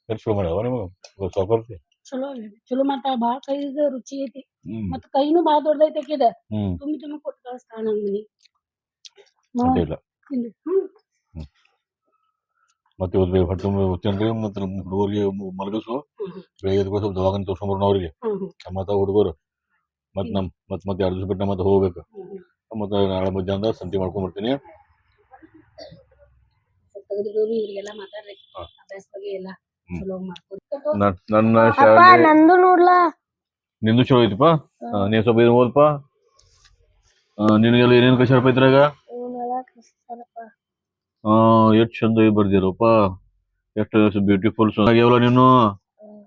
ಶುರು ಮಾಡ್ಯಾವ ನಿಮಗೆ ಸಾಕೋರ್ತಿ ಚಲೋ ಆಗೈತಿ. ಚಲೋ ಮಾಡ್ತಾಳ ಬಾಳ ಕೈಗ ರುಚಿ ಐತಿ. ಮತ್ತ ಮತ್ ಕೈನು ಬಾಳ ದೊಡ್ಡದೈತಿ ಆಕಿದ. ಹ್ಮ್. ತುಂಬಿ ತುಂಬಿ ಕೊಟ್ಟು ಕಳಿಸ್ತಾಳ ನಮ್ಮ ಮನಿ ಅಡ್ಡಿಲ್ಲ ಹ್ಮ್. ಮತ್ತೆ ಇವತ್ತು ಬೇಗ ಹೊಟ್ಟೆ ತುಂಬ ತಿನ್ರಿ ಮತ್ತೆ ನಮ್ಮ ಹುಡುಗರಿಗೆ ಮಲಗಿಸು. ಬೆಳಿಗ್ಗೆ ಎದ್ಕೊಂಡು ಸ್ವಲ್ಪ ದವಾಖಾನೆ ತೋರ್ಸ್ಕೊಂಬರೋಣ ಅವ್ರಿಗೆ. ಮತ್ತೆ ಹುಡುಗರು. ಮತ್ತೆ ನಮ್ ಮತ್ತೆ ಮತ್ತೆ ಎರಡು ದಿವಸ ಬಿಟ್ಟು ಮತ್ತೆ ಹೋಗ್ಬೇಕು. ಮತ್ತೆ ನಾಳೆ ಮಧ್ಯಾಹ್ನ ಸಂತಿ ಮಾಡ್ಕೊಂಡ್ಬಿಡ್ತೀನಿ ಇವ್ರಿಗೆಲ್ಲ ಮಾತಾಡ್ರಿ. ಅಭ್ಯಾಸ ಬಗ್ಗೆ ಎಲ್ಲ. ನನ್ನ ಶಾಲೆ ನಂದು ನೋಡ್ಲ? ನಿಂದು ಚಲೋ ಐತಿಪ್ಪ? ನೀನ್ ನೀ ಸ್ವಲ್ಪ ಇದು ಓದಪ್ಪ ನಿನಗೆಲ್ಲ ಏನೇನು ಕಷ್ಟ ಇದ್ರಾಗ ಎಷ್ಟು ಚಂದ ಬರ್ದಿರಪ್ಪ? ಎಷ್ಟು ಬ್ಯೂಟಿಫುಲ್ ಆಗ್ಯಾವಲ್ಲ ನೀನು?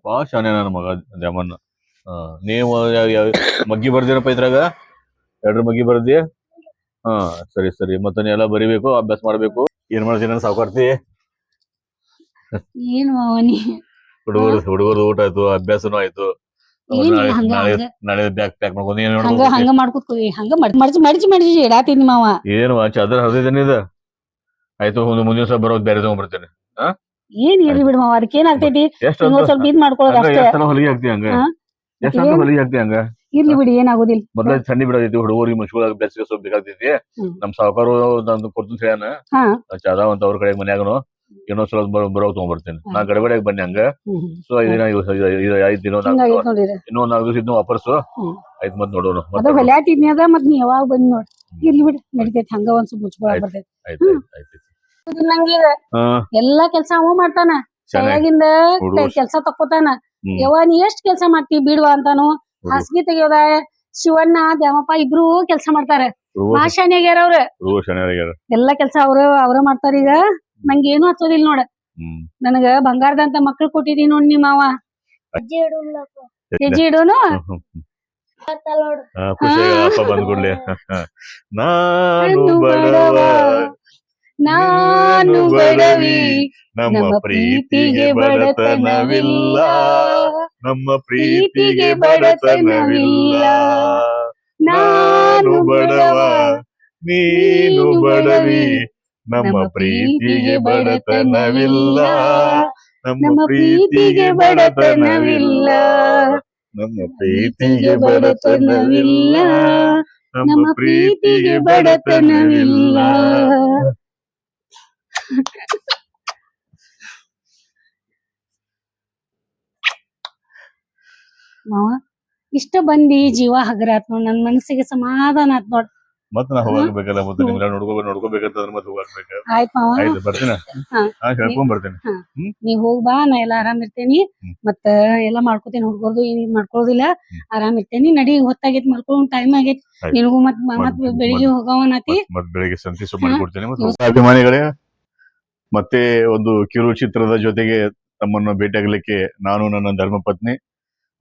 ಬಾ ಶಾನೆ ನನ್ನ ಮಗ ದ್ಯಾಮಣ್ಣ. ನೀವು ಮಗ್ಗಿ ಬರ್ದಿರಪ್ಪ ಇದ್ರಾಗ ಎರಡ್ರ ಮಗ್ಗಿ ಬರ್ದಿ? ಹಾ ಸರಿ ಸರಿ. ಮತ್ತೆ ನೀ ಎಲ್ಲ ಬರಿಬೇಕು ಅಭ್ಯಾಸ ಮಾಡ್ಬೇಕು. ಏನ್ ಮಾಡ್ತೀನಿ ನಾನು ಸಾವುಕಾರ್ತಿ? ಏನ್ ಮಾವ ನೀ ಹುಡುಗರು ಹುಡುಗರು ಊಟ ಆಯ್ತು ಅಭ್ಯಾಸನೂ ಆಯ್ತು. ಏನಿಲ್ಲ ಹಂಗ ಹಂಗ ನಾಳೆ ಬ್ಯಾಗ್ ಪ್ಯಾಕ್ ಮಾಡ್ಕೊಂಡು ಏನ್ ಹಂಗ ಮಾಡ್ಬೇಕು ಹಂಗ ಮಾಡ್ಕೊತ್ ಕೂರಿ ಹಂಗ ಮಡ್- ಮಡ್ಚಿ ಮಡ್ಚಿ ಮಡ್ಚಿ ಇಡಾತೀನಿ ಮಾವ. ಏನು ಚಾದರ್ ಹರಿದಿದ್ದೇನೆ ಇದು ಆಯ್ತು ಒಂದು ಮುಂದಿನ ಸಲ ಬರೋದು ಬೇರೆ ತಗೊಂಡ್ಬರ್ತೇನೆ. ಏನ್ ಇರ್ಲಿ ಬಿಡು ಮಾವ ಅದಕ್ಕೆ ಏನಾಗ್ತೈತಿ ಎಷ್ಟು ಸ್ವಲ್ಪ ಇದ್ ಮಾಡ್ಕೊಳ್ಳೋದು ಹಂಗ ಅಷ್ಟೇ. ಎಷ್ಟ್ ಸಲ ಹೊಲಿಗೆ ಹಾಕ್ತಿ ಹಂಗ? ಹಾ? ಎಷ್ಟ್ ಸಲ ಏನ್? ಹೊಲಿಗೆ ಹಾಕ್ತಿ ಹಂಗ? ಇರ್ಲಿ ಬಿಡಿ ಏನಾಗೋದಿಲ್ಲ ಮೊದ್ಲ ಚಂಡಿ ಬಿಡತೈತಿ ಹುಡುಗರಿಗೆ ಮಶ್ಗೂಳಾಗ ಬೆಚ್ಚಗೆ ಸ್ವಲ್ಪ ಬೇಕಾಗ್ತೈತಿ. ಹ್ಮ್. ನಮ್ ಸಾವುಕಾರು ಕೊಡ್ತೀನಿ ಹೇಳ್ಯಾನ ಹಾ. ಚಾದ ಅಂತ ಅವ್ರ ಕಡೆ ಮನ್ಯಾಗನು. ಇನ್ನೊಂದ್ ಸಲ ಬರೋ ಬರೋಗ್ ತಗೊಂಡ್ಬರ್ತೇನೆ. ನಾ ಹ್ಮ್. ಗಡಬಡಿಯಾಗಿ ಬನ್ನಿ ಹಂಗ. ಸೊ ಐದಿನ ಐದ್ ದಿನ ಇನ್ನೊಂದ್ ನಾಲ್ಕು ದಿವಸ ಇದ್ನು ವಾಪಸ್. ಆಯ್ತು ಮತ್ ನೋಡೋಣ. ಅದ ಅದ ಮತ್ ನೀ ಯಾವಾಗ ಬಂದ್ ನೋಡ್. ಇರ್ಲಿ ಬಿಡ್ ನಡಿತೈತಿ. ಹಂಗ ಒಂದ್ ಸ್ವಲ್ಪ. ಬರ್ತೈತಿ. ಎಲ್ಲಾ ಕೆಲ್ಸ ಅವ ಮಾಡ್ತಾನ. ಸರಿಯಾಗಿಂದ. ಕೆಲ್ಸ ತಕ್ಕೋತಾನ. ಯವ್ವ ನೀ ಎಷ್ಟ್ ಕೆಲ್ಸ ಮಾಡ್ತಿ ಬಿಡ್ವಾ ಅಂತಾನು. ಹಾಸಿಗೆ ತೆಗಿಯೋದ. ಶಿವಣ್ಣ ದ್ಯಾಮಪ್ಪ ಇಬ್ರು ಕೆಲ್ಸ ಮಾಡ್ತಾರ. ಹುಡುಗರು ಶನಿಯಾಗ್ಯಾರ ಅವ್ರ. ಎಲ್ಲಾ ಕೆಲ್ಸ ಅವ್ರ ಅವ್ರ ಮಾಡ್ತಾರ ಈಗ ನಂಗೆ ಏನು ಹಚ್ಚೋದಿಲ್ಲ ನೋಡ. ಹ್ಮ್. ನನಗ ಬಂಗಾರದಂತ ಮಕ್ಳು ಕೊಟ್ಟಿದೀನಿ ನೋಡ್ ನಿಮ್ಮ ಅವ ಅಜ್ಜಿ ಇಡುಲ್ಲಪ್ಪ. ಹೆಜ್ಜೆ ಇಡೋನು? ನೋಡು. ಆ, ಖುಷಿಯಾಗಿ ಹಾ. ಅಪ್ಪ ಬಂದ್ಕೊಡ್ಲಿ ನಾನು ಬಡವ, ನಾನು ಬಡವಿ. ನಮ್ಮ ಪ್ರೀತಿಗೆ ಬಡತನವಿಲ್ಲ. ನಮ್ಮ ಪ್ರೀತಿಗೆ ಬಡತನವಿಲ್ಲ. ನಾನು ಬಡವ. ನೀನು ಬಡವಿ. ನಮ್ಮ ಪ್ರೀತಿಗೆ ಬಡತನವಿಲ್ಲ. ನಮ್ಮ ಪ್ರೀತಿಗೆ ಬಡತನವಿಲ್ಲ. ನಮ್ಮ ಪ್ರೀತಿಗೆ ಬಡತನವಿಲ್ಲ. ನಮ್ಮ ಪ್ರೀತಿಗೆ ಬಡತನವಿಲ್ಲ. ಮಾವ ಇಷ್ಟ ಬಂದಿ ಜೀವ ಹಗರಾತ್ ನೋಡ್ ನನ್ ಮನಸ್ಸಿಗೆ ಸಮಾಧಾನ ಆತ್ ನೋಡ್. ಮತ್ತ ನಾ ಹೋಗಬೇಕಲ್ಲ ಮತ್ತೆ ನಿಮ್ಗೆ ನೋಡ್ಕೋಬೇಕು ನೋಡ್ಕೋಬೇಕಂತಂದ್ರೆ ಮತ್ತೆ ಹೋಗ್ಬೇಕ ಆಯ್ತ್ ಮಾವ. ಆಯ್ತು ಬರ್ತೀನ? ಹಾ. ಹೇಳ್ಕೊಂಡ್ ಬರ್ತೇನೆ ನೀವ್ ಹೋಗ್ ಬಾ ನಾ ಎಲ್ಲಾ ಆರಾಮ್ ಇರ್ತೇನಿ. ಮತ್ತ ಎಲ್ಲಾ ಮಾಡ್ಕೋತೇನಿ ಹುಡ್ಗರ್ದು ಏನ್ ಇದ್ ಮಾಡ್ಕೊಳ್ಳೋದಿಲ್ಲ. ಆರಾಮ್ ಇರ್ತೇನಿ. ನಡಿ ಹೊತ್ತಾಗೈತಿ ಮಲ್ಕೊಂಡ್ ಟೈಮ್ ಆಗೈತಿ. ನಿನಗೂ ಮತ್ ಮತ್ ಮತ್- ಬೆಳಿಗ್ಗೆ ಹೋಗವನತಿ ಮತ್- ಮತ್ ಬೆಳಿಗ್ಗೆ ಸಂತಿ ಸುಮ್ಮ ಕೊಡ್ತೇನೆ. ಮತ್ತೆ ಅಭಿಮಾನಿಗಳೇ ಮತ್ತೆ ಒಂದು ಕಿರು ಚಿತ್ರದ ಜೊತೆಗೆ ತಮ್ಮನ್ನು ಭೇಟಿಯಾಗಲಿಕ್ಕೆ ನಾನು ನನ್ನ ಧರ್ಮಪತ್ನಿ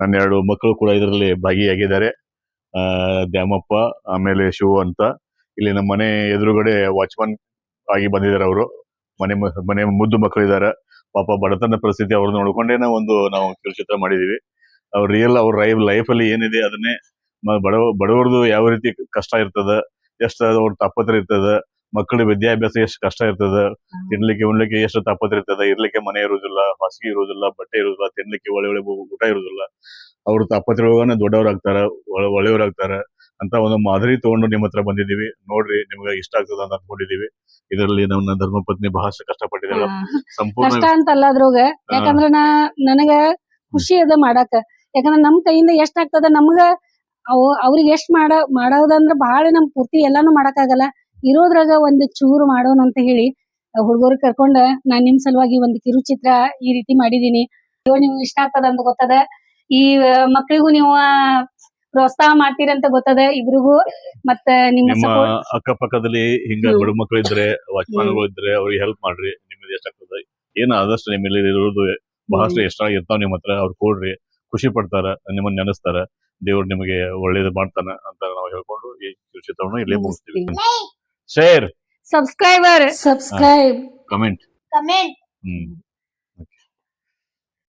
ನನ್ನ ಎರಡು ಮಕ್ಕಳು ಕೂಡ ಇದರಲ್ಲಿ ಭಾಗಿಯಾಗಿದ್ದಾರೆ. ಆ ದ್ಯಾಮಪ್ಪ ಆಮೇಲೆ ಶಿವು ಅಂತ. ಇಲ್ಲಿ ನಮ್ಮ ಮನೆ ಎದುರುಗಡೆ ವಾಚ್ಮನ್ ಆಗಿ ಬಂದಿದ್ದಾರೆ ಅವರು. ಮನೆ ಮನೆ ಮುದ್ದು ಮಕ್ಕಳು ಇದ್ದಾರೆ ಪಾಪ ಬಡತನ ಪರಿಸ್ಥಿತಿ ಅವ್ರನ್ನ ನೋಡ್ಕೊಂಡೇನೆ ಒಂದು ನಾವು ಕಿರುಚಿತ್ರ ಮಾಡಿದೀವಿ. ಅವ್ರ ರಿಯಲ್ ಅವ್ರ ಲೈಫ್ ಅಲ್ಲಿ ಏನಿದೆ ಅದನ್ನೇ ಬಡವ ಬಡವರದು ಯಾವ ರೀತಿ ಕಷ್ಟ ಇರ್ತದ ಎಷ್ಟು ಅವ್ರ ತಾಪತ್ರ ಇರ್ತದ ಮಕ್ಕಳ ವಿದ್ಯಾಭ್ಯಾಸ ಎಷ್ಟು ಕಷ್ಟ ಇರ್ತದ ತಿನ್ಲಿಕ್ಕೆ ಉಣ್ಲಿಕ್ಕೆ ಎಷ್ಟು ತಾಪತ್ರ ಇರ್ತದ ಇರ್ಲಿಕ್ಕೆ ಮನೆ ಇರುವುದಿಲ್ಲ ಹಾಸಿಗೆ ಇರುವುದಿಲ್ಲ ಬಟ್ಟೆ ಇರುವುದಿಲ್ಲ ತಿನ್ಲಿಕ್ಕೆ ಒಳ್ಳೆ ಒಳ್ಳೆ ಊಟ ಇರುವುದಿಲ್ಲ ಅವ್ರ ತಾಪತ್ರೊಳಗನೆ ದೊಡ್ಡವರಾಗ್ತಾರ ಒಳ್ಳೆ- ಒಳ್ಳೆಯವರಾಗ್ತಾರ ಅಂತ ಒಂದು ಮಾದರಿ ತಗೊಂಡು ನಿಮ್ಮ ಹತ್ರ ಬಂದಿದ್ದೀವಿ. ನೋಡ್ರಿ ನಿಮ್ಗೆ ಇಷ್ಟ ಆಗ್ತದ ಅಂತ ಅನ್ಕೊಂಡಿದೀವಿ ಇದರಲ್ಲಿ ನನ್ನ ಧರ್ಮಪತ್ನಿ ಬಹಳಷ್ಟು ಕಷ್ಟಪಟ್ಟಿದ್ದಾರೆ ಸಂಪೂರ್ಣ ಕಷ್ಟ ಅಂತಲ್ಲ ಅದ್ರೊಳಗ. ಯಾಕಂದ್ರ ನಾ ನನಗ ಖುಷಿ ಅದ ಮಾಡಾಕ. ಯಾಕಂದ್ರ ನಮ್ ಕೈಯಿಂದ ಎಷ್ಟ್ ಆಗ್ತದ ನಮ್ಗ ಅವ್ ಅವ್ರಿಗೆ ಎಷ್ಟ್ ಮಾಡ ಮಾಡೋದಂದ್ರ ಬಹಳ ನಮ್ ಪೂರ್ತಿ ಎಲ್ಲಾನು ಮಾಡಕ್ಕಾಗಲ್ಲ. ಇರೋದ್ರಾಗ ಒಂದ್ ಚೂರು ಮಾಡೋಣ ಅಂತ ಹೇಳಿ ಹುಡುಗರು ಕರ್ಕೊಂಡ ನಾನ್ ನಿಮ್ ಸಲುವಾಗಿ ಒಂದ್ ಕಿರುಚಿತ್ರ ಈ ರೀತಿ ಮಾಡಿದೀನಿ. ನಿಮ್ಗೆ ಇಷ್ಟ ಆಗ್ತದ ಅಂತ ಗೊತ್ತದ? ಈ ಮಕ್ಕಳಿಗೂ ಮಕ್ಳಿಗೂ ನೀವು ಪ್ರೋತ್ಸಾಹ ಮಾಡ್ತೀರಂತ ಗೊತ್ತದ ಇಬ್ರಿಗೂ? ಮತ್ತ ನಿಮ್ಮ ಅಕ್ಕಪಕ್ಕದಲ್ಲಿ ಹಿಂಗ. ಬಡ ಮಕ್ಕಳು ಇದ್ರೆ ವಾಚ್ಮನ್ಗಳು ಇದ್ರೆ ಅವ್ರಿಗೆ ಹೆಲ್ಪ್ ಮಾಡ್ರಿ ನಿಮ್ಗೆ ಎಷ್ಟಾಗ್ತದ ಏನ ಆದಷ್ಟು ನಿಮ್ಮಲ್ಲಿ ಇರೋದು ಬಹಳಷ್ಟು ಎಷ್ಟ ಇರ್ತಾವ ನಿಮ್ಮ ಹತ್ರ ಅವ್ರು ಕೊಡ್ರಿ ಖುಷಿ ಪಡ್ತಾರ ನಿಮ್ಮನ್ನ ನೆನೆಸ್ತಾರ ದೇವ್ರು ನಿಮಗೆ ಒಳ್ಳೇದು ಮಾಡ್ತಾನ ಅಂತ ನಾವು ಹೇಳ್ಕೊಂಡು ಈ ಚಿತ್ರವನ್ನು ಇಲ್ಲಿ ಮುಗಿಸ್ತೀವಿ. Share. Subscriber subscribe comment comment hmm.